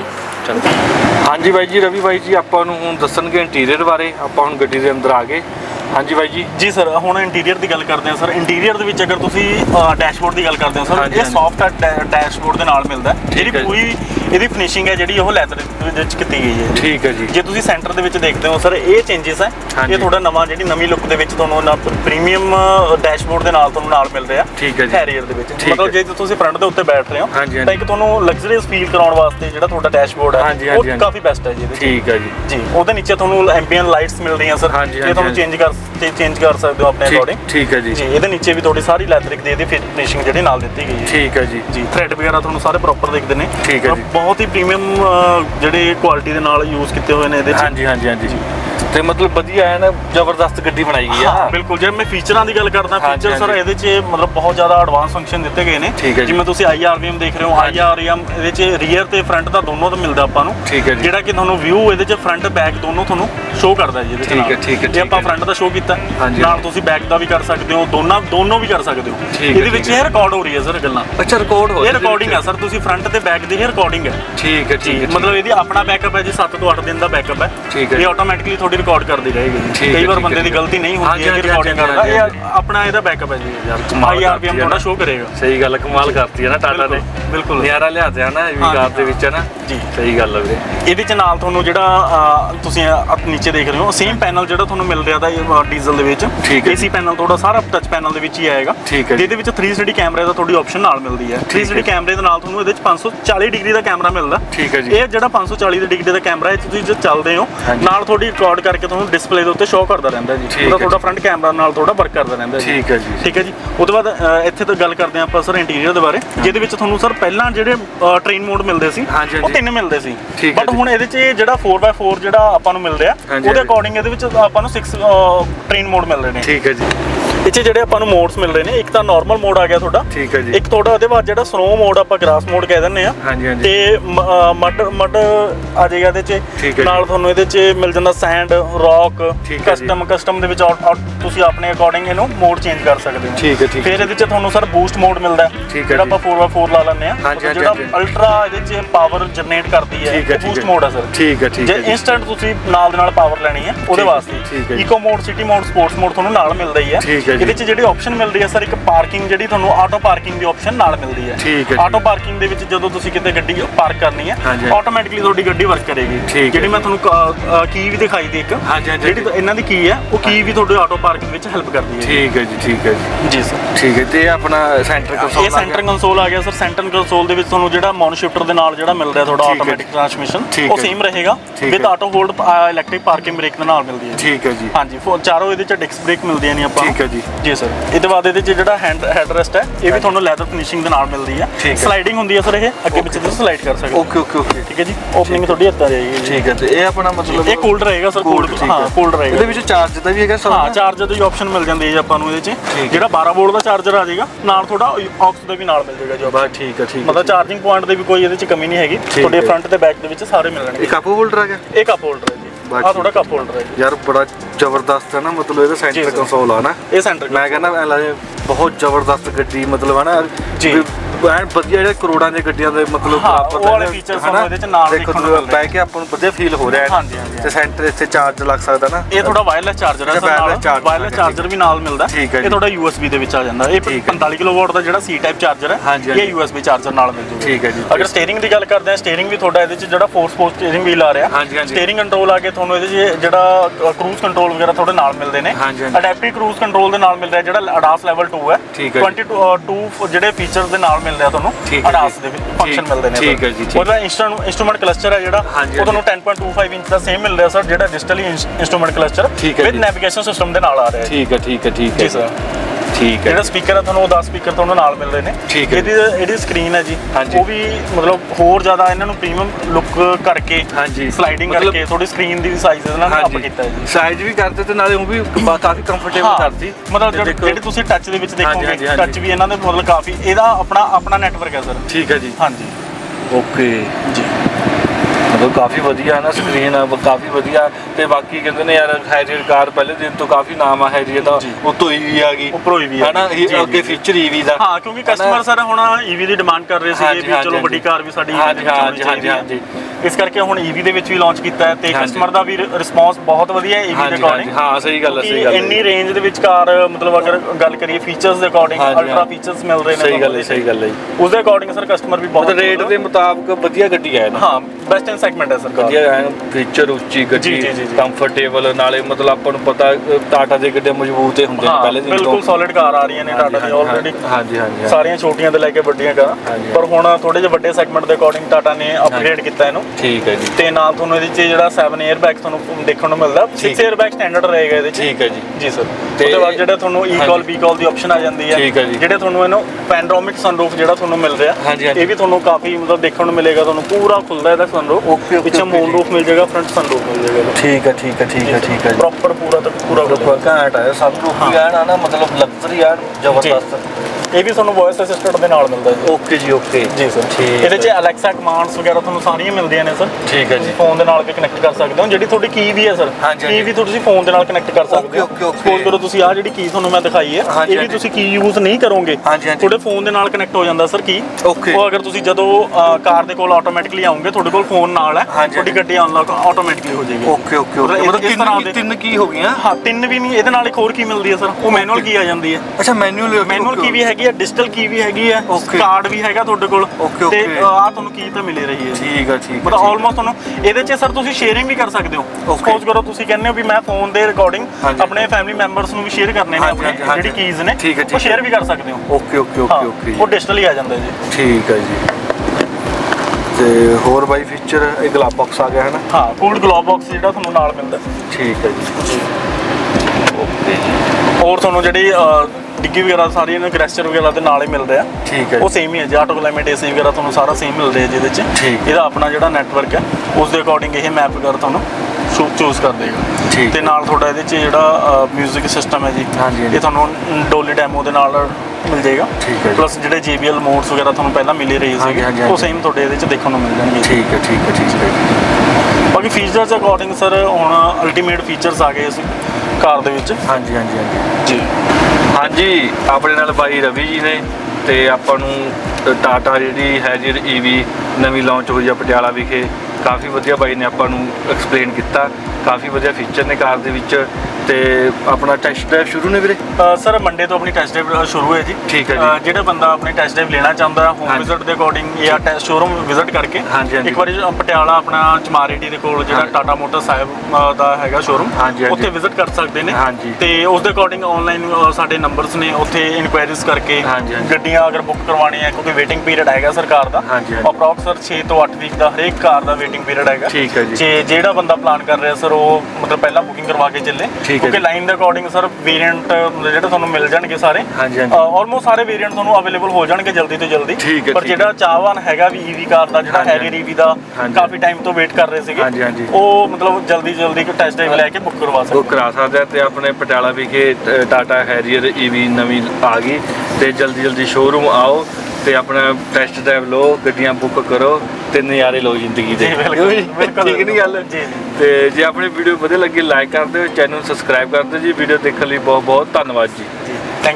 ਹਾਂਜੀ ਬਾਈ ਜੀ ਰਵੀ ਬਾਈ ਜੀ ਆਪਾਂ ਨੂੰ ਹੁਣ ਦੱਸਣਗੇ ਇੰਟੀਰੀਅਰ ਬਾਰੇ। ਆਪਾਂ ਹੁਣ ਗੱਡੀ ਦੇ ਅੰਦਰ ਆ ਗਏ। ਹਾਂਜੀ ਬਾਈ ਜੀ ਜੀ ਸਰ ਹੁਣ ਇੰਟੀਰੀਅਰ ਦੀ ਗੱਲ ਕਰਦੇ ਹਾਂ ਸਰ ਇੰਟੀਰੀਅਰ ਦੇ ਵਿੱਚ ਅਗਰ ਤੁਸੀਂ ਡੈਸ਼ਬੋਰਡ ਦੀ ਗੱਲ ਕਰਦੇ ਹੋ ਸਰ ਇਹ। ਸੌਫਟ ਡੈਸ਼ਬੋਰਡ ਦੇ ਨਾਲ ਮਿਲਦਾ ਜਿਹੜੀ। ਪੂਰੀ ਇਹਦੀ ਫਿਨਿਸ਼ਿੰਗ ਹੈ ਜਿਹੜੀ ਉਹ ਲੈਦਰ ਦੇ ਵਿੱਚ ਕੀਤੀ ਗਈ ਹੈ ਠੀਕ ਹੈ ਜੀ ਜੇ ਤੁਸੀਂ ਸੈਂਟਰ ਦੇ ਵਿੱਚ ਦੇਖਦੇ ਹੋ ਸਰ ਇਹ ਚੇਂਜਸ ਹੈ। ਇਹ ਤੁਹਾਡਾ ਨਵਾਂ ਜਿਹੜੀ ਨਵੀਂ ਲੁੱਕ ਦੇ ਵਿੱਚ ਤੁਹਾਨੂੰ ਨਾ ਪ੍ਰੀਮੀਅਮ ਡੈਸ਼ਬੋਰਡ ਦੇ ਨਾਲ ਤੁਹਾਨੂੰ ਨਾਲ ਮਿਲ ਰਿਹਾ ਠੀਕ ਹੈ ਜੀ। ਹੈਰੀਅਰ ਦੇ ਵਿੱਚ ਮਤਲਬ। ਜੇ ਤੁਸੀਂ ਫਰੰਟ ਦੇ ਉੱਤੇ ਬੈਠ ਰਹੇ ਹੋ। ਤਾਂ ਇੱਕ ਤੁਹਾਨੂੰ ਲਗਜ਼ਰੀਅਸ ਫੀਲ ਕਰਾਉਣ ਵਾਸਤੇ ਜਿਹੜਾ ਤੁਹਾਡਾ ਡੈਸ਼ਬੋਰਡ ਹੈ ਉਹ। ਕਾਫੀ ਬੈਸਟ ਹੈ ਜੀ। ਠੀਕ ਹੈ ਜੀ ਜੀ ਉਹਦੇ ਨੀਚੇ ਤੁਹਾਨੂੰ ਐਂਬੀਐਂਟ ਲਾਈਟਸ ਮਿਲ ਰਹੀਆਂ ਸਰ ਇਹ ਤੁਹਾਨੂੰ ਚੇਂਜ ਕਰ ਚੇਂਜ ਕਰ ਸਕਦੇ ਹੋ ਆਪਣੇ ਅਕੋਰਡਿੰਗ ਠੀਕ ਹੈ ਜੀ ਜੀ ਇਹਦੇ ਨੀਚੇ ਵੀ ਤੁਹਾਡੀ ਸਾਰੀ ਲੈਦਰਿਕ ਦੀ ਇਹਦੀ ਫਿਨਿਸ਼ਿੰਗ ਜਿਹੜੀ ਨਾਲ ਦਿੱਤੀ ਗਈ ਹੈ ਠੀਕ ਹੈ ਜੀ ਜੀ ਥ੍ਰੈਡ ਵਗੈਰਾ ਤੁਹਾਨੂੰ ਸਾਰੇ ਪ੍ਰੋਪਰ ਦਿਖਦੇ ਨੇ ਠੀਕ ਹੈ ਜੀ। ਬਹੁਤ ਹੀ ਪ੍ਰੀਮੀਅਮ ਜਿਹੜੇ ਕੁਆਲਿਟੀ ਦੇ ਨਾਲ ਯੂਜ਼ ਕੀਤੇ ਹੋਏ ਨੇ ਇਹਦੇ ਚ ਹਾਂਜੀ ਹਾਂਜੀ ਹਾਂਜੀ ਤੇ ਮਤਲਬ ਵਧੀਆ ਹੈ ਨਾ ਜ਼ਬਰਦਸਤ ਗੱਡੀ ਬਣਾਈ ਗਈ ਆ ਹਾਂ ਬਿਲਕੁਲ ਜੇ ਮੈਂ ਫੀਚਰਾਂ ਦੀ ਗੱਲ ਕਰਦਾ ਫੀਚਰ ਸਰ। ਇਹਦੇ 'ਚ ਮਤਲਬ ਬਹੁਤ ਜ਼ਿਆਦਾ ਐਡਵਾਂਸ ਫੰਕਸ਼ਨ ਦਿੱਤੇ ਗਏ ਨੇ। ਜਿਵੇਂ ਤੁਸੀਂ IRVM ਦੇਖ ਰਹੇ ਹੋ। IRVM ਇਹਦੇ 'ਚ ਰੀਅਰ ਤੇ ਫਰੰਟ ਦਾ ਦੋਨੋਂ ਤੋਂ ਮਿਲਦਾ ਆਪਾਂ ਨੂੰ। ਜਿਹੜਾ ਕਿ ਤੁਹਾਨੂੰ ਵਿਊ ਇਹਦੇ 'ਚ ਫਰੰਟ ਬੈਕ ਦੋਨੋਂ ਤੁਹਾਨੂੰ ਸ਼ੋਅ ਕਰਦਾ ਜੀ ਇਹਦੇ 'ਚ ਠੀਕ ਹੈ। ਠੀਕ ਹੈ, ਜੇ ਆਪਾਂ। ਫਰੰਟ ਦਾ ਸ਼ੋਅ ਕੀਤਾ ਹਾਂਜੀ। ਨਾਲ ਤੁਸੀਂ ਬੈਕ ਦਾ ਵੀ ਕਰ ਸਕਦੇ ਹੋ ਦੋਨਾਂ ਦੋਨੋਂ ਵੀ ਕਰ ਸਕਦੇ ਹੋ। ਠੀਕ ਹੈ, ਇਹਦੇ ਵਿੱਚ ਠੀਕ ਹੈ। ਇਹ ਰਿਕਾਰਡ ਹੋ ਰਹੀ ਹੈ ਸਰ ਗੱਲਾਂ। ਅੱਛਾ ਰਿਕਾਰਡ ਹੋ ਇਹ ਰਿਕਾਰਡਿੰਗ ਹੈ। ਸਰ ਤੁਸੀਂ ਫਰੰਟ ਤੇ ਬੈਕ ਦੀ ਇਹ ਰਿਕਾਰਡਿੰਗ ਹੈ। ਠੀਕ ਹੈ ਠੀਕ ਹੈ ਮਤਲਬ ਇਹਦੀ ਆਪਣਾ ਬੈਕਅਪ ਹੈ ਜੀ 7 ਤੋਂ 8 ਦਿਨ ਦਾ ਬੈਕਅਪ ਹੈ। ਠੀਕ ਹੈ। ਇਹ ਆਟੋਮੈਟਿਕਲੀ ਤੁਹਾਡੀ ਰਿਕਾਰਡ ਕਰਦੀ ਰਹੇਗੀ ਠੀਕ ਹੈ, ਕਈ ਵਾਰ ਠੀਕ ਹੈ, ਬੰਦੇ ਦੀ ਹੈ। ਗਲਤੀ ਨਹੀਂ ਹਾਂਜੀ, ਹੁੰਦੀ ਹੈ ਕਿ ਹਾਂਜੀ, ਰਿਕਾਰਡਿੰਗ ਹਾਂਜੀ, ਕਰਦਾ। ਹਾਂਜੀ, ਇਹ ਆਪਣਾ ਇਹਦਾ ਬੈਕਅਪ ਹੈ ਜੀ ਯਾਰ ਕਮਾਲ ਆਈਆਰਪੀਐਮ ਕਰਤੀ ਹੈ ਤੁਹਾਡਾ ਨਾ। ਸ਼ੋਅ ਕਰੇਗਾ। ਸਹੀ ਗੱਲ ਕਮਾਲ ਕਰਤੀ ਹੈ ਨਾ ਟਾਟਾ ਨੇ। ਬਿਲਕੁਲ, ਬਿਲਕੁਲ। ਨਿਆਰਾ ਲਿਆਤੇ ਆ ਨਾ ਇਹ ਵੀ ਹਾਂਜੀ, ਕਾਰ ਦੇ ਵਿੱਚ ਹੈ ਨਾ। ਜੀ। ਸਹੀ ਗੱਲ ਹੈ ਵੀਰੇ। ਇਹਦੇ ਚ ਨਾਲ ਤੁਹਾਨੂੰ ਜਿਹੜਾ ਅਹ, ਤੁਸੀਂ ਆਹ ਨੀਚੇ ਦੇਖ ਰਹੇ ਹੋ ਸੇਮ ਪੈਨਲ ਜਿਹੜਾ ਤੁਹਾਨੂੰ ਮਿਲ ਰਿਹਾ ਦਾ ਡੀਜ਼ਲ ਦੇ ਵਿੱਚ ਠੀਕ ਹੈ। ਏਸੀ ਪੈਨਲ ਤੁਹਾਡਾ ਸਾਰਾ ਟੱਚ ਪੈਨਲ ਦੇ ਵਿੱਚ ਹੀ ਆਏਗਾ ਠੀਕ ਹੈ ਜੀ। ਜਿਹਦੇ ਵਿੱਚ 360 ਕੈਮਰੇ ਦਾ ਤੁਹਾਡੀ ਆਪਸ਼ਨ ਨਾਲ ਮਿਲਦੀ ਹੈ ਹੈ 360 ਜੀ। ਕੈਮਰੇ ਦੇ ਨਾਲ ਤੁਹਾਨੂੰ ਇਹਦੇ ਚ 540 ਡਿਗਰੀ ਦਾ ਕੈਮਰਾ ਮਿਲਦਾ ਠੀਕ ਹੈ ਜੀ। ਇਹ ਜਿਹੜਾ 540 ਡਿਗਰੀ ਦਾ ਕੈਮਰਾ ਹੈ ਤੁਸੀਂ ਜਦ ਚੱਲਦੇ ਹੋ। ਨਾਲ ਤੁਹਾਡੀ ਰਿਕਾਰਡ ਕਰਕੇ ਤੁਹਾਨੂੰ ਡਿਸਪਲੇ ਦੇ ਉੱਤੇ ਸ਼ੋਅ ਕਰਦਾ ਰਹਿੰਦਾ ਜੀ ਉਹਦਾ ਤੁਹਾਡਾ ਫਰੰਟ ਕੈਮਰਾ ਨਾਲ ਤੁਹਾਡਾ ਵਰਕ ਕਰਦਾ ਰਹਿੰਦਾ ਜੀ ਠੀਕ ਹੈ ਜੀ ਠੀਕ ਹੈ ਜੀ ਉਹਦੇ ਬਾਅਦ ਇੱਥੇ ਤੋਂ ਗੱਲ ਕਰਦੇ ਆਪਾਂ ਸਰ ਇੰਟੀਰੀਅਰ ਦੇ ਬਾਰੇ ਜਿਹਦੇ ਵਿੱਚ ਤੁਹਾਨੂੰ ਸਰ ਪਹਿਲਾਂ ਜਿਹੜੇ ਟ੍ਰੇਨ ਮੋਡ ਮਿਲਦੇ ਸੀ ਉਹ। ਤਿੰਨ ਮਿਲਦੇ ਸੀ ਬਟ ਜੀ। ਹੁਣ ਇਹਦੇ 'ਚ ਜਿਹੜਾ 4x4 ਜਿਹੜਾ ਆਪਾਂ ਨੂੰ ਮਿਲ ਰਿਹਾ ਹਾਂਜੀ, ਉਹਦੇ। ਅਕੋਰਡਿੰਗ ਇਹਦੇ ਵਿੱਚ ਆਪਾਂ ਨੂੰ 6 ਟ੍ਰੇਨ ਮੋਡ ਮਿਲ ਰਹੇ ਨੇ। ਠੀਕ ਹੈ ਜੀ। ਇਹ 'ਚ ਜਿਹੜੇ ਆਪਾਂ ਨੂੰ ਮੋਡਸ ਮਿਲ ਰਹੇ ਨੇ ਇੱਕ ਤਾਂ ਨਾਰਮਲ ਮੋਡ ਆ ਗਿਆ ਤੁਹਾਡਾ ਠੀਕ ਹੈ ਜੀ ਇੱਕ ਤੁਹਾਡਾ ਉਹਦੇ ਬਾਅਦ ਜਿਹੜਾ ਸਨੋ ਮੋਡ ਆਪਾਂ ਗ੍ਰਾਸ ਮੋਡ ਕਹਿ ਦਿੰਦੇ ਆ ਹਾਂਜੀ ਹਾਂਜੀ ਤੇ ਮਡ ਮਡ ਆ ਜਾਏਗਾ ਇਹਦੇ ਚ ਨਾਲ। ਤੁਹਾਨੂੰ ਇਹਦੇ ਚ ਮਿਲ ਜਾਂਦਾ ਸੈਂਡ ਰੌਕ। ਕਸਟਮ ਕਸਟਮ ਦੇ ਵਿੱਚ ਤੁਸੀਂ ਆਪਣੇ ਅਕੋਰਡਿੰਗ ਇਹਨੂੰ ਮੋਡ ਚੇਂਜ ਕਰ ਸਕਦੇ ਹੋ ਠੀਕ ਹੈ, ਠੀਕ। ਫਿਰ ਇਹਦੇ ਚ ਤੁਹਾਨੂੰ ਸਰ ਬੂਸਟ ਮੋਡ ਮਿਲਦਾ ਜਿਹੜਾ। ਆਪਾਂ 4x4 ਲਾ ਲੈਂਦੇ ਆ ਜਿਹੜਾ। ਅਲਟਰਾ ਇਹਦੇ ਚ ਪਾਵਰ ਜਨਰੇਟ ਕਰਦੀ ਹੈ ਬੂਸਟ। ਮੋਡ ਹੈ ਸਰ ਠੀਕ ਹੈ, ਠੀਕ ਜੇ ਹੈ ਜੀ। ਇਨਸਟੈਂਟ ਤੁਸੀਂ ਨਾਲ ਦੇ ਨਾਲ ਪਾਵਰ ਲੈਣੀ ਹੈ ਉਹਦੇ ਵਾਸਤੇ। Eco mode city mode sports mode ਤੁਹਾਨੂੰ ਨਾਲ ਮਿਲਦਾ ਹੀ ਹੈ ਠੀਕ ਹੈ। ਇਹਦੇ ਚ ਜਿਹੜੀ ਆਪਸ਼ਨ ਮਿਲ ਰਹੀ ਹੈ ਸਰ ਇੱਕ ਪਾਰਕਿੰਗ ਜਿਹੜੀ ਤੁਹਾਨੂੰ ਆਟੋ ਪਾਰਕਿੰਗ ਦੀ ਆਪਸ਼ਨ ਨਾਲ ਮਿਲਦੀ ਹੈ। ਠੀਕ ਹੈ। ਆਟੋ ਪਾਰਕਿੰਗ ਦੇ ਵਿੱਚ ਜਦੋਂ ਤੁਸੀਂ ਕਿਤੇ ਗੱਡੀ ਪਾਰਕ ਕਰਨੀ ਹੈ। ਆਟੋਮੈਟਿਕਲੀ ਤੁਹਾਡੀ ਗੱਡੀ ਵਰਕ ਕਰੇਗੀ। ਜਿਹੜੀ ਮੈਂ ਤੁਹਾਨੂੰ ਕੀ ਵੀ ਦਿਖਾਈ ਦੀ ਇੱਕ ਜਿਹੜੀ ਇਹਨਾਂ ਦੀ ਕੀ ਹੈ ਉਹ ਕੀ ਵੀ ਤੁਹਾਡੇ ਆਟੋ ਪਾਰਕਿੰਗ ਵਿੱਚ ਹੈਲਪ ਕਰਦੀ ਹੈ ਠੀਕ ਹੈ ਜੀ ਠੀਕ ਹੈ ਜੀ। ਜੀ ਸਰ ਠੀਕ ਹੈ ਤੇ ਇਹ ਆਪਣਾ ਸੈਂਟਰ ਕੰਸੋਲ ਇਹ ਸੈਂਟਰ ਕੰਸੋਲ ਆ ਗਿਆ ਸਰ ਸੈਂਟਰ ਕੰਸੋਲ ਦੇ ਵਿੱਚ ਤੁਹਾਨੂੰ ਜਿਹੜਾ ਮੋਨ ਸ਼ਿਫਟਰ ਦੇ ਨਾਲ ਜਿਹੜਾ ਮਿਲ ਰਿਹਾ ਤੁਹਾਡਾ ਆਟੋਮੈਟਿਕ ਟਰਾਂਸਮਿਸ਼ਨ ਉਹ ਸੇਮ ਰਹੇਗਾ। With. Auto hold electric parking brake ਦੇ ਨਾਲ ਮਿਲਦੀ ਹੈ ਠੀਕ ਹੈ ਜੀ। ਹਾਂਜੀ ਚਾਰੋਂ ਇਹਦੇ ਚ ਡਿਸਕ ਬ੍ਰੇਕ ਮਿਲਦੀਆਂ ਨੇ ਆਪਾਂ। ਠੀਕ ਹੈ ਜੀ। ਜੀ ਸਰ। ਇਹਦੇ ਬਾਅਦ ਇਹਦੇ 'ਚ ਜਿਹੜਾ ਹੈਂਡ ਹੈਡਰੈਸਟ ਹੈ ਇਹ ਵੀ ਤੁਹਾਨੂੰ ਲੈਦਰ ਫਿਨਿਸ਼ਿੰਗ ਦੇ ਨਾਲ ਮਿਲਦੀ ਹੈ। ਸਲਾਈਡਿੰਗ ਹੁੰਦੀ ਹੈ ਸਰ ਇਹ ਅੱਗੇ ਪਿੱਛੇ ਤੁਸੀਂ ਸਲਾਈਡ ਕਰ ਸਕਦੇ ਹੋ। ਓਕੇ ਓਕੇ ਓਕੇ ਠੀਕ ਹੈ ਜੀ। ਓਪਨਿੰਗ ਤੁਹਾਡੀ ਇੱਦਾਂ ਜੀ। ਠੀਕ ਹੈ ਤੇ ਇਹ ਆਪਣਾ ਮਤਲਬ ਇਹ ਕੋਲਡ ਰਹੇਗਾ ਸਰ ਕੋਲਡ ਹਾਂ। ਕੋਲਡ ਰਹੇਗਾ। ਇਹਦੇ ਵਿੱਚ ਚਾਰਜ ਦਾ ਵੀ ਹੈਗਾ ਸਭ ਹਾਂ ਚਾਰਜਰ ਦੀ ਆਪਸ਼ਨ ਮਿਲ ਜਾਂਦੀ ਹੈ ਆਪਾਂ ਨੂੰ ਇਹਦੇ 'ਚ। ਜਿਹੜਾ 12 ਵੋਲਟ ਦਾ ਚਾਰਜਰ ਆ ਜਾਏਗਾ ਨਾਲ ਤੁਹਾਡਾ ਆਕਸ ਦਾ ਵੀ ਨਾਲ ਮਿਲ ਜਾਏਗਾ ਜੀ ਬਸ ਠੀਕ ਹੈ ਠੀਕ ਮਤਲਬ ਚਾਰਜਿੰਗ ਪੁਆਇੰਟ ਦੇ ਵੀ ਕੋਈ ਇਹਦੇ 'ਚ ਕਮੀ ਨਹੀਂ ਹੈਗੀ। ਤੁਹਾਡੇ। ਫਰੰਟ ਤੇ ਬੈਕ ਦੇ ਵਿੱਚ ਸਾਰੇ ਮਿਲਣਗੇ। ਇਹ ਕੱਪ ਹੋਲਡਰ ਆ ਗਿਆ? ਇਹ ਕੱਪ ਹੋਲਡਰ ਹੈ ਆ ਤੁਹਾਡਾ ਕੱਪ ਹੋਲਡਰ ਹੈ ਜੀ ਯਾਰ ਬੜਾ ਜ਼ਬਰਦਸਤ ਹੈ ਨਾ ਮਤਲਬ ਇਹਦਾ ਸੈਂਟਰ। ਕੰਸੋਲ ਆ ਨਾ ਇਹ ਸੈਂਟਰ ਮੈਂ ਕਹਿੰਦਾ ਬਹੁਤ ਜ਼ਬਰਦਸਤ ਗੱਡੀ ਮਤਲਬ ਹੈ ਨਾ ਜੀ। ਐਨ ਵਧੀਆ ਜਿਹੜੇ ਕਰੋੜਾਂ ਦੀਆਂ ਗੱਡੀਆਂ ਦੇ ਮਤਲਬ ਹਾਂ, ਪ੍ਰਾਪਤ ਉਹ ਵਾਲੇ ਹੈ, features ਹਨਾ? ਸਾਨੂੰ ਇਹਦੇ 'ਚ ਨਾਲ ਦੇਖੋ ਦੇਖਣ ਨੂੰ ਮਿਲਦੇ ਬਹਿ ਕੇ ਆਪਾਂ ਨੂੰ ਵਧੀਆ ਫੀਲ ਹੋ ਰਿਹਾ ਹੈ ਹਾਂਜੀ, ਹਾਂਜੀ, ਤੇ ਸੈਂਟਰ ਇੱਥੇ ਚਾਰਜ ਲੱਗ ਸਕਦਾ ਨਾ ਇਹ ਤੁਹਾਡਾ ਵਾਇਰਲੈਸ ਚਾਰਜਰ ਹੈ ਅੱਛਾ, wireless charger ਵਾਇਰਲੈਸ ਚਾਰਜਰ ਵੀ ਨਾਲ ਮਿਲਦਾ ਠੀਕ ਹੈ ਇਹ। ਤੁਹਾਡਾ USB ਦੇ ਵਿੱਚ ਆ ਜਾਂਦਾ ਇਹ ਠੀਕ ਹੈ। 45 ਕਿਲੋਵਾਟ ਦਾ ਜਿਹੜਾ C ਟਾਈਪ ਚਾਰਜਰ ਹੈ ਹਾਂਜੀ, ਇਹ। USB ਚਾਰਜਰ ਨਾਲ ਮਿਲ ਜੂਗਾ ਠੀਕ ਹੈ ਜੀ। ਅਗਰ ਸਟੀਅਰਿੰਗ ਦੀ ਗੱਲ ਕਰਦੇ ਹਾਂ ਸਟੀਅਰਿੰਗ ਵੀ ਤੁਹਾਡਾ ਇਹਦੇ 'ਚ ਜਿਹੜਾ 4 ਸਪੋਕ ਸਟੀਅਰਿੰਗ ਵੀਲ ਆ ਰਿਹਾ ਹਾਂਜੀ, ਹਾਂਜੀ। ਸਟੀਅਰਿੰਗ ਕੰਟਰੋਲ ਆ ਕੇ ਤੁਹਾਨੂੰ ਇਹਦੇ 'ਚ ਜਿਹੜਾ ਕਰੂਜ਼ ਕੰਟਰੋਲ ਵਗੈਰਾ ਤੁਹਾਡੇ ਨਾਲ ਮਿਲਦੇ ਨੇ ਹਾਂਜੀ, ਹਾਂਜੀ। ਅਡੈਪਟਿਵ ਕਰੂਜ਼ ਕੰਟਰੋਲ ਦੇ ਨਾਲ ਮਿਲ ਰਿਹਾ ਜਿਹੜਾ ਅਡਾਸ ਲੈਵਲ 2 ਹੈ ਠੀਕ ਹੈ ਜੀ। 22 ਜਿਹੜੇ ਫੀਚਰਸ ਦੇ ਨਾਲ ਮਿਲ ਰਿਹਾ ਤੁਹਾਨੂੰ ਠੀਕ ਹੈ ਅਡਾਸ ਜੀ। ਦੇ ਫੰਕਸ਼ਨ ਠੀਕ- ਮਿਲਦੇ ਨੇ ਠੀਕ ਹੈ ਜੀ। ਉਹਦਾ ਇੰਸਟਰੂਮੈਂਟ ਕਲਸਟਰ ਹੈ ਜਿਹੜਾ ਉਹ ਤੁਹਾਨੂੰ 10.25 ਇੰਚ ਦਾ ਸੇਮ ਮਿਲ ਰਿਹਾ ਸਰ ਜਿਹੜਾ digitally instrument cluster with. Navigation system ਦੇ ਨਾਲ ਆ ਰਿਹਾ ਹੈ ਠੀਕ ਹੈ ਠੀਕ ਹੈ ਠੀਕ ਹੈ ਜੀ ਸਰ ਠੀਕ ਹੈ ਜਿਹੜਾ ਸਪੀਕਰ ਹੈ ਤੁਹਾਨੂੰ ਉਹ 10 ਸਪੀਕਰ ਤੁਹਾਨੂੰ ਨਾਲ ਮਿਲ ਰਹੇ ਨੇ। ਠੀਕ ਹੈ। ਇਹਦੀ ਇਹਦੀ ਸਕਰੀਨ ਹੈ ਜੀ। ਉਹ ਵੀ ਮਤਲਬ ਹੋਰ ਜ਼ਿਆਦਾ ਇਹਨਾਂ ਨੂੰ ਪ੍ਰੀਮੀਅਮ ਲੁੱਕ ਕਰਕੇ ਹਾਂਜੀ। ਸਲਾਈਡਿੰਗ ਕਰਕੇ ਥੋੜੀ ਸਕਰੀਨ ਦੀ ਸਾਈਜ਼ ਇਹਦੇ ਨਾਲ ਅਪ ਕੀਤਾ ਜੀ। ਸਾਈਜ਼ ਵੀ ਕਰਦੇ ਤੇ ਨਾਲੇ ਉਹ ਵੀ ਕਾਫੀ ਕੰਫਰਟੇਬਲ ਕਰਤੀ ਮਤਲਬ ਜਿਹੜੀ ਤੁਸੀਂ ਟੱਚ ਦੇ ਵਿੱਚ ਦੇਖੋਗੇ। ਟੱਚ ਵੀ ਇਹਨਾਂ ਦੇ ਮਤਲਬ ਕਾਫੀ ਇਹਦਾ ਆਪਣਾ ਆਪਣਾ ਨੈਟਵਰਕ ਹੈ ਸਰ ਠੀਕ ਹੈ ਜੀ। ਹਾਂਜੀ। ਓਕੇ ਜੀ। ਮਤਲਬ ਕਾਫੀ ਵਧੀਆ ਹੈ ਨਾ ਸਕਰੀਨ ਕਾਫੀ ਵਧੀਆ ਤੇ ਬਾਕੀ ਕਹਿੰਦੇ ਨੇ ਯਾਰ ਹੈਰੀਅਰ ਕਾਰ ਪਹਿਲੇ ਦਿਨ ਤੋਂ ਕਾਫੀ ਨਾਮ ਆ ਹੈਰੀਅਰ ਦਾ ਜੀ। ਉਹ ਤੋਂ ਈਵੀ ਆ ਗਈ ਉੱਪਰੋਂ EV ਆ ਹੈ ਨਾ ਗਈ। ਜੀ, ਇਹ ਅੱਗੇ। ਫੀਚਰ ਈਵੀ ਦਾ ਹਾਂ ਕਿਉਂਕਿ? ਕਸਟਮਰ ਸਰ ਹੁਣ ਈਵੀ ਦੀ ਡਿਮਾਂਡ ਕਰ ਰਹੇ ਸੀਗੇ ਵੀ ਚਲੋ ਵੱਡੀ। ਕਾਰ ਵੀ ਸਾਡੀ ਹਾਂਜੀ, ਹਾਂਜੀ। ਹਾਂਜੀ, ਇਸ ਕਰਕੇ ਹੁਣ ਈਵੀ ਦੇ ਵਿੱਚ ਵੀ ਲਾਂਚ ਕੀਤਾ ਹੈ ਤੇ ਹਾਂਜੀ। ਕਸਟਮਰ ਦਾ ਵੀ ਰਿਸਪੌਂਸ ਬਹੁਤ ਵਧੀਆ ਹੈ ਈਵੀ ਦੇ ਹਾਂਜੀ, ਅਕੋਰਡਿੰਗ ਹਾਂ, ਸਹੀ ਗੱਲ ਹੈ, ਸਹੀ ਗੱਲ ਹੈ। ਇੰਨੀ ਰੇਂਜ ਦੇ ਵਿੱਚ ਕਾਰ ਮਤਲਬ ਅਗਰ ਗੱਲ ਕਰੀਏ ਫੀਚਰਸ ਦੇ ਅਕੋਰਡਿੰਗ ਹਾਂਜੀ, ਅਲਟਰਾ ਹਾਂਜੀ। ਫੀਚਰਸ ਮਿਲ ਰਹੇ ਨੇ ਸਹੀ ਗੱਲ ਹੈ ਸਹੀ ਗੱਲ ਹੈ ਜੀ। ਉਸ ਦੇ ਅਕੋਰਡਿੰਗ ਸਰ ਕਸਟਮਰ ਵੀ ਬਹੁਤ ਮਤਲਬ ਰੇਟ ਦੇ ਮੁਤਾਬਕ ਵਧੀਆ ਗੱਡੀ ਹੈ ਨਾ ਹਾਂ ਬੈਸਟ ਇਨ ਸੈਗਮੈਂਟ ਹੈ ਸਰ ਕਾਰ ਵਧੀਆ ਐਨ ਫੀਚਰ ਉੱਚੀ ਗੱਡੀ ਜੀ, ਜੀ, ਜੀ, ਜੀ। ਕੰਫਰਟੇਬਲ ਨਾਲੇ ਮਤਲਬ ਆਪਾਂ ਨੂੰ ਪਤਾ ਅ, ਟਾਟਾ ਦੇ ਗੱਡੇ ਮਜ਼ਬੂਤ ਹੀ ਹੁੰਦੇ ਨੇ ਹਾਂ ਪਹਿਲੇ ਦਿਨ ਤੋਂ ਬਿਲਕੁਲ ਸੋਲਿਡ ਕਾਰ ਆ ਰਹੀਆਂ ਨੇ ਟਾਟਾ ਦੀ ਆਲਰੇਡੀ ਹਾਂਜੀ ਹਾਂਜੀ ਸਾਰੀਆਂ ਛੋਟੀਆਂ ਤੋਂ ਲੈ ਕੇ ਵੱਡੀਆਂ ਕਾਰਾਂ ਹਾਂਜੀ। ਪਰ ਹੁਣ ਥੋੜੇ ਜਿਹੇ ਵੱਡੇ ਸੈਗਮੈਂਟ ਦੇ ਅਕੋਰਡਿੰਗ ਟਾਟਾ ਨੇ ਅਪਗ੍ਰੇਡ ਕੀਤਾ ਇਹਨੂੰ ਠੀਕ ਹੈ ਜੀ। ਤੇ ਨਾਲ ਤੁਹਾਨੂੰ ਇਹਦੇ 'ਚ ਜਿਹੜਾ 7 에ਅਰ ਬੈਗ ਤੁਹਾਨੂੰ ਦੇਖਣ ਨੂੰ ਮਿਲਦਾ। 6 ਠੀਕ ਹੈ। 에ਅਰ ਬੈਗ ਸਟੈਂਡਰਡ ਰਹੇਗਾ ਇਹਦੇ 'ਚ। ਠੀਕ ਹੈ ਜੀ। ਜੀ ਸਰ ਤੇ- ਉਹਦੇ ਬਾਅਦ ਜਿਹੜਾ ਤੁਹਾਨੂੰ ਈ ਕਾਲ। ਬੀ ਕਾਲ ਦੀ ਆਪਸ਼ਨ ਆ ਜਾਂਦੀ ਹੈ। ਜਿਹੜੇ ਤੁਹਾਨੂੰ ਇਹਨੂੰ ਪੈਨੋਰਾਮਿਕ ਸਨਰੂਫ ਜਿਹੜਾ ਤੁਹਾਨੂੰ ਮਿਲ ਰਿਹਾ। ਇਹ ਵੀ ਤੁਹਾਨੂੰ ਕਾਫੀ ਮਤਲਬ ਦੇਖਣ ਨੂੰ ਮਿਲੇਗਾ ਤੁਹਾਨੂੰ ਪੂਰਾ ਖੁੱਲਦਾ ਇਹਦਾ ਸਨਰੂਫ okay, ਪਿੱਛੇ ਮੂਨ। ਰੂਫ ਮਿਲ ਜਾਏਗਾ ਫਰੰਟ ਸਨਰੂਫ ਮਿਲ ਜਾਏਗਾ ਠੀਕ ਹੈ ਠੀਕ ਹੈ ਠੀਕ ਹੈ ਠੀਕ ਹੈ ਜੀ। ਪ੍ਰੋਪਰ ਪੂਰਾ ਤੱਕ ਪੂਰਾ ਘੈਂਟ ਹੈ ਨੂੰ ਵੀ ਐਨ ਆ ਨਾ ਮਤਲਬ ਲਗਜ਼ਰੀ ਐਨ ਜ਼ਬਰਦਸਤ। ਇਹ ਵੀ ਤੁਹਾਨੂੰ ਵੌਇਸ ਅਸਿਸਟੈਂਟ ਦੇ ਨਾਲ ਮਿਲਦਾ ਜੀ। ਓਕੇ ਜੀ ਓਕੇ ਜੀ ਸਰ ਠੀਕ ਇਹਦੇ 'ਚ ਅਲੈਕਸਾ ਕਮਾਂਡਸ ਵਗੈਰਾ ਤੁਹਾਨੂੰ ਸਾਰੀਆਂ ਮਿਲਦੀਆਂ ਨੇ ਸਰ ਠੀਕ ਹੈ ਜੀ। ਫੋਨ ਦੇ ਨਾਲ ਵੀ ਕਨੈਕਟ ਕਰ ਸਕਦੇ ਹੋ। ਜਿਹੜੀ ਤੁਹਾਡੀ ਕੀ ਵੀ ਹੈ ਸਰ ਕੀ ਵੀ ਤੁਸੀਂ ਫੋਨ ਦੇ ਨਾਲ ਕਨੈਕਟ ਕਰ ਸਕਦੇ ਹੋ। okay, okay. ਸਪੋਜ਼ ਕਰੋ ਤੁਸੀਂ ਆਹ ਜਿਹੜੀ ਕੀ ਤੁਹਾਨੂੰ ਮੈਂ ਦਿਖਾਈ ਹੈ ਇਹ ਵੀ। ਤੁਸੀਂ ਕੀ ਯੂਜ਼ ਨਹੀਂ ਕਰੋਗੇ। ਤੁਹਾਡੇ ਫੋਨ ਦੇ ਨਾਲ ਕਨੈਕਟ ਹੋ ਜਾਂਦਾ ਸਰ ਕੀ Okay. ਉਹ ਅਗਰ ਤੁਸੀਂ ਜਦੋਂ ਕਾਰ ਦੇ ਕੋਲ ਆਟੋਮੈਟਿਕਲੀ ਆਉਂਗੇ ਤੁਹਾਡੇ ਕੋਲ ਫੋਨ ਨਾਲ ਹੈ ਤੁਹਾਡੀ। ਗੱਡੀ ਅਨਲੌਕ ਆਟੋਮੈਟਿਕਲੀ ਹੋ ਜਾਏਗੀ। ਓਕੇ ਓਕੇ ਮਤਲਬ ਓਕੇ ਤਿੰਨ ਤਿੰਨ ਕੀ ਹੋ ਗਈਆਂ? ਹਾਂ ਤਿੰਨ ਵੀ ਨਹੀਂ ਇਹਦੇ ਨਾਲ ਇੱਕ ਹੋਰ ਕੀ ਮਿਲਦੀ ਹੈ ਸਰ ਉਹ ਮੈਨੂਅਲ ਕੀ ਆ ਜਾਂਦੀ ਹੈ। ਅੱਛਾ ਮੈਨੂਅਲ ਮੈਨੂਅਲ ਕੀ ਵੀ ਹੈਗੀ ਹੈ ਡਿਜੀਟਲ ਕੀ ਵੀ ਹੈਗੀ ਹੈ Okay. ਕਾਰਡ ਵੀ ਹੈਗਾ ਤੁਹਾਡੇ ਕੋਲ Okay, ਤੇ okay. ਆਹ ਤੁਹਾਨੂੰ ਕੀ ਤਾਂ ਮਿਲੇ ਰਹੀ ਹੈ ਠੀਕ ਹੈ ਠੀਕ ਹੈ ਮਤਲਬ ਆਲਮੋਸਟ ਤੁਹਾਨੂੰ ਇਹਦੇ 'ਚ ਸਰ ਤੁਸੀਂ ਸ਼ੇਅਰਿੰਗ ਵੀ ਕਰ ਸਕਦੇ ਹੋ Okay. ਸਪੋਜ਼ ਕਰੋ ਤੁਸੀਂ ਕਹਿੰਦੇ ਹੋ ਵੀ ਮੈਂ ਫੋਨ ਦੇ ਰਿਕਾਰਡਿੰਗ ਹਾਂਜੀ। ਆਪਣੇ ਫੈਮਿਲੀ ਮੈਂਬਰਸ ਨੂੰ ਵੀ ਸ਼ੇਅਰ ਕਰਨੇ ਨੇ ਹਾਂਜੀ, ਆਪਣੇ ਹਾਂਜੀ, ਹਾਂਜੀ। ਜਿਹੜੀ ਕੀਜ਼ ਨੇ ਠੀਕ ਹੈ, ਉਹ ਹੈ। ਸ਼ੇਅਰ ਵੀ ਕਰ ਸਕਦੇ ਹੋ ਓਕੇ ਓਕੇ ਹਾਂ ਓਕੇ ਓਕੇ ਉਹ ਡਿਜੀਟਲੀ ਆ ਜਾਂਦਾ ਜੀ ਠੀਕ ਹੈ ਜੀ ਤੇ ਹੋਰ ਬਾਈ ਫੀਚਰ ਇਹ ਗਲਾਬ ਬਾਕਸ ਆ ਗਿਆ ਹੈ ਨਾ ਹਾਂ ਕੂਲਡ ਗਲੋਬ ਬਾਕਸ ਜਿਹੜਾ ਤੁਹਾਨੂੰ ਨਾਲ ਮਿਲਦਾ ਠੀਕ ਹੈ ਜੀ ਓਕੇ ਹੋਰ ਤੁਹਾਨੂੰ ਜਿਹੜੀ ਡਿੱਗੀ ਵਗੈਰਾ ਸਾਰੀ ਇਹਨਾਂ ਗ੍ਰੈਸਚਰ ਵਗੈਰਾ ਦੇ ਨਾਲ ਹੀ ਮਿਲਦੇ ਆ ਠੀਕ ਹੈ ਉਹ ਸੇਮ ਹੀ ਹੈ ਜੀ ਆਟੋ ਕਲਾਈਮੇਟ ਏਸੀ ਵਗੈਰਾ ਤੁਹਾਨੂੰ ਸਾਰਾ ਸੇਮ ਮਿਲ ਰਿਹਾ ਜਿਹਦੇ 'ਚ। ਇਹਦਾ ਆਪਣਾ ਜਿਹੜਾ ਨੈਟਵਰਕ ਹੈ ਉਸ ਦੇ ਅਕੋਰਡਿੰਗ ਇਹ ਮੈਪ ਵਗੈਰਾ ਤੁਹਾਨੂੰ ਚੂਜ਼ ਕਰ ਦੇਗਾ ਠੀਕ। ਤੇ ਨਾਲ ਤੁਹਾਡਾ ਇਹਦੇ 'ਚ ਜਿਹੜਾ 뮤직 ਸਿਸਟਮ ਹੈ ਜੀ। ਇਹ ਤੁਹਾਨੂੰ ਡੋਲੀ ਡੈਮੋ ਦੇ ਨਾਲ ਮਿਲ ਜਾਏਗਾ ਠੀਕ ਹੈ। ਪਲੱਸ ਜਿਹੜੇ JBL ਮੋਡਸ ਵਗੈਰਾ ਤੁਹਾਨੂੰ ਪਹਿਲਾਂ ਮਿਲੇ ਰਹੇ ਸੀਗੇ ਉਹ। ਸੇਮ ਤੁਹਾਡੇ ਇਹਦੇ 'ਚ ਦੇਖਣ ਨੂੰ ਮਿਲ ਜਾਣਗੇ ਠੀਕ ਹੈ ਠੀਕ ਹੈ ਠੀਕ ਹੈ ਬਾਕੀ ਫੀਚਰਸ ਅਕੋਰਡਿੰਗ ਸਰ ਹੁਣ ਅਲਟੀਮੇਟ ਫੀਚਰਸ ਆ ਗਏ ਇਸ ਕਾਰ ਦੇ ਵਿੱਚ ਹਾਂਜੀ ਹਾਂਜੀ ਹਾਂਜੀ ਜੀ ਹਾਂਜੀ, ਆਪਣੇ ਨਾਲ ਬਾਈ ਰਵੀ ਜੀ ਨੇ ਤੇ ਆਪਾਂ ਨੂੰ ਟਾਟਾ ਜਿਹੜੀ ਹੈਜਰ ਈਵੀ ਨਵੀਂ ਲਾਂਚ ਹੋਈ ਆ ਪਟਿਆਲਾ ਵਿਖੇ। ਕਾਫੀ ਵਧੀਆ ਬਾਈ ਨੇ ਆਪਾਂ ਨੂੰ ਐਕਸਪਲੇਨ ਕੀਤਾ ਕਾਫੀ ਵਧੀਆ ਫੀਚਰ ਨੇ ਕਾਰ ਦੇ ਵਿੱਚ ਤੇ ਆਪਣਾ ਟੈਸਟ ਡਰਾਈਵ ਸ਼ੁਰੂ ਨੇ ਵੀਰੇ ਸਰ ਮੰਡੇ ਤੋਂ ਆਪਣੀ ਟੈਸਟ ਡਰਾਈਵ ਸ਼ੁਰੂ ਹੈ ਜੀ ਠੀਕ ਹੈ ਜੀ। ਜਿਹੜਾ ਬੰਦਾ ਆਪਣੀ ਟੈਸਟ ਡਰਾਈਵ ਲੈਣਾ ਚਾਹੁੰਦਾ ਹੋਮ। ਵਿਜ਼ਿਟ ਦੇ ਅਕੋਰਡਿੰਗ ਜਾਂ ਟੈਸਟ ਸ਼ੋਰੂਮ ਵਿਜ਼ਿਟ ਕਰਕੇ। ਇੱਕ ਵਾਰੀ ਪਟਿਆਲਾ ਆਪਣਾ ਚਮਾਰੇਟੀ ਦੇ ਕੋਲ ਜਿਹੜਾ। ਟਾਟਾ ਮੋਟਰ ਸਾਹਿਬ ਦਾ ਹੈਗਾ ਸ਼ੋਰੂਮ। ਉੱਥੇ ਵਿਜ਼ਿਟ ਕਰ ਸਕਦੇ ਨੇ। ਤੇ ਉਸ ਦੇ ਅਕੋਰਡਿੰਗ ਆਨਲਾਈਨ ਸਾਡੇ ਨੰਬਰਸ ਨੇ ਉੱਥੇ ਇਨਕੁਆਇਰੀਜ਼ ਕਰਕੇ। ਗੱਡੀਆਂ ਅਗਰ ਬੁੱਕ ਕਰਵਾਉਣੀਆਂ ਹੈ ਕਿਉਂਕਿ ਵੇਟਿੰਗ ਪੀਰੀਅਡ ਹੈਗਾ ਸਰਕਾਰ ਦਾ ਹਾਂਜੀ, ਹਾਂਜੀ। ਅਪਰੋਕਸ ਸਰ 6 ਤੋਂ 8 ਵੀਕ ਦਾ ਹਰੇਕ ਕਾਰ ਦਾ ਵੇਟਿੰਗ ਪੀਰੀਅਡ ਹੈਗਾ ਠੀਕ ਹੈ ਜੀ। ਜੇ ਜਿਹੜਾ ਬੰਦਾ ਪਲਾਨ ਕਰ ਰਿਹਾ ਸਰ ਉਹ ਮਤਲਬ ਪਹਿਲਾਂ ਬੁਕਿੰਗ ਕਰਵਾ ਕੇ ਚੱਲੇ ਕਿਉਂਕਿ। ਲਾਈਨ ਦੇ ਅਕੋਰਡਿੰਗ ਸਰ ਵੇਰੀਐਂਟ ਜਿਹੜੇ ਤੁਹਾਨੂੰ ਮਿਲ ਜਾਣਗੇ ਸਾਰੇ। ਆਲਮੋਸਟ ਸਾਰੇ ਵੇਰੀਐਂਟ ਤੁਹਾਨੂੰ ਅਵੇਲੇਬਲ ਹੋ ਜਾਣਗੇ ਜਲਦੀ ਤੋਂ ਜਲਦੀ ਪਰ। ਜਿਹੜਾ ਚਾਹਵਾਨ ਹੈਗਾ ਵੀ ਈਵੀ ਕਾਰ ਦਾ ਜਿਹੜਾ ਹਾਂਜੀ, ਹੈਰੀਅਰ ਈਵੀ ਦਾ। ਕਾਫੀ ਟਾਈਮ ਤੋਂ ਵੇਟ ਕਰ ਰਹੇ ਸੀਗੇ ਹਾਂਜੀ, ਹਾਂਜੀ। ਉਹ ਮਤਲਬ ਜਲਦੀ ਜਲਦੀ ਇੱਕ ਟੈਸਟ ਡਰਾਈਵ ਲੈ ਕੇ ਬੁੱਕ ਕਰਵਾ ਸਕਦੇ ਬੁੱਕ ਕਰਾ ਸਕਦੇ ਆ ਤੇ ਆਪਣੇ ਪਟਿਆਲਾ ਵਿਖੇ ਟਾਟਾ ਹੈਰੀਅਰ ਈਵੀ ਨਵੀਂ ਆ ਗਈ ਤੇ ਜਲਦੀ ਜਲਦੀ ਸ਼ੋਰੂਮ ਆਓ ਤੇ ਆਪਣਾ ਟੈਸਟ ਡਰਾਈਵ ਲਓ ਗੱਡੀਆਂ ਬੁੱਕ ਕਰੋ ਤੇ ਨਜ਼ਾਰੇ ਲਓ ਜ਼ਿੰਦਗੀ ਦੇ। ਠੀਕ ਨਹੀਂ ਗੱਲ। ਤੇ ਜੇ ਆਪਣੀ ਵੀਡੀਓ ਵਧੀਆ ਲੱਗੀ ਲਾਈਕ ਕਰ ਦਿਓ ਚੈਨਲ ਸਬਸਕ੍ਰਾਈਬ ਕਰ ਦਿਓ ਜੀ। ਵੀਡੀਓ ਦੇਖਣ ਲਈ ਬਹੁਤ ਬਹੁਤ ਧੰਨਵਾਦ ਜੀ। Thank you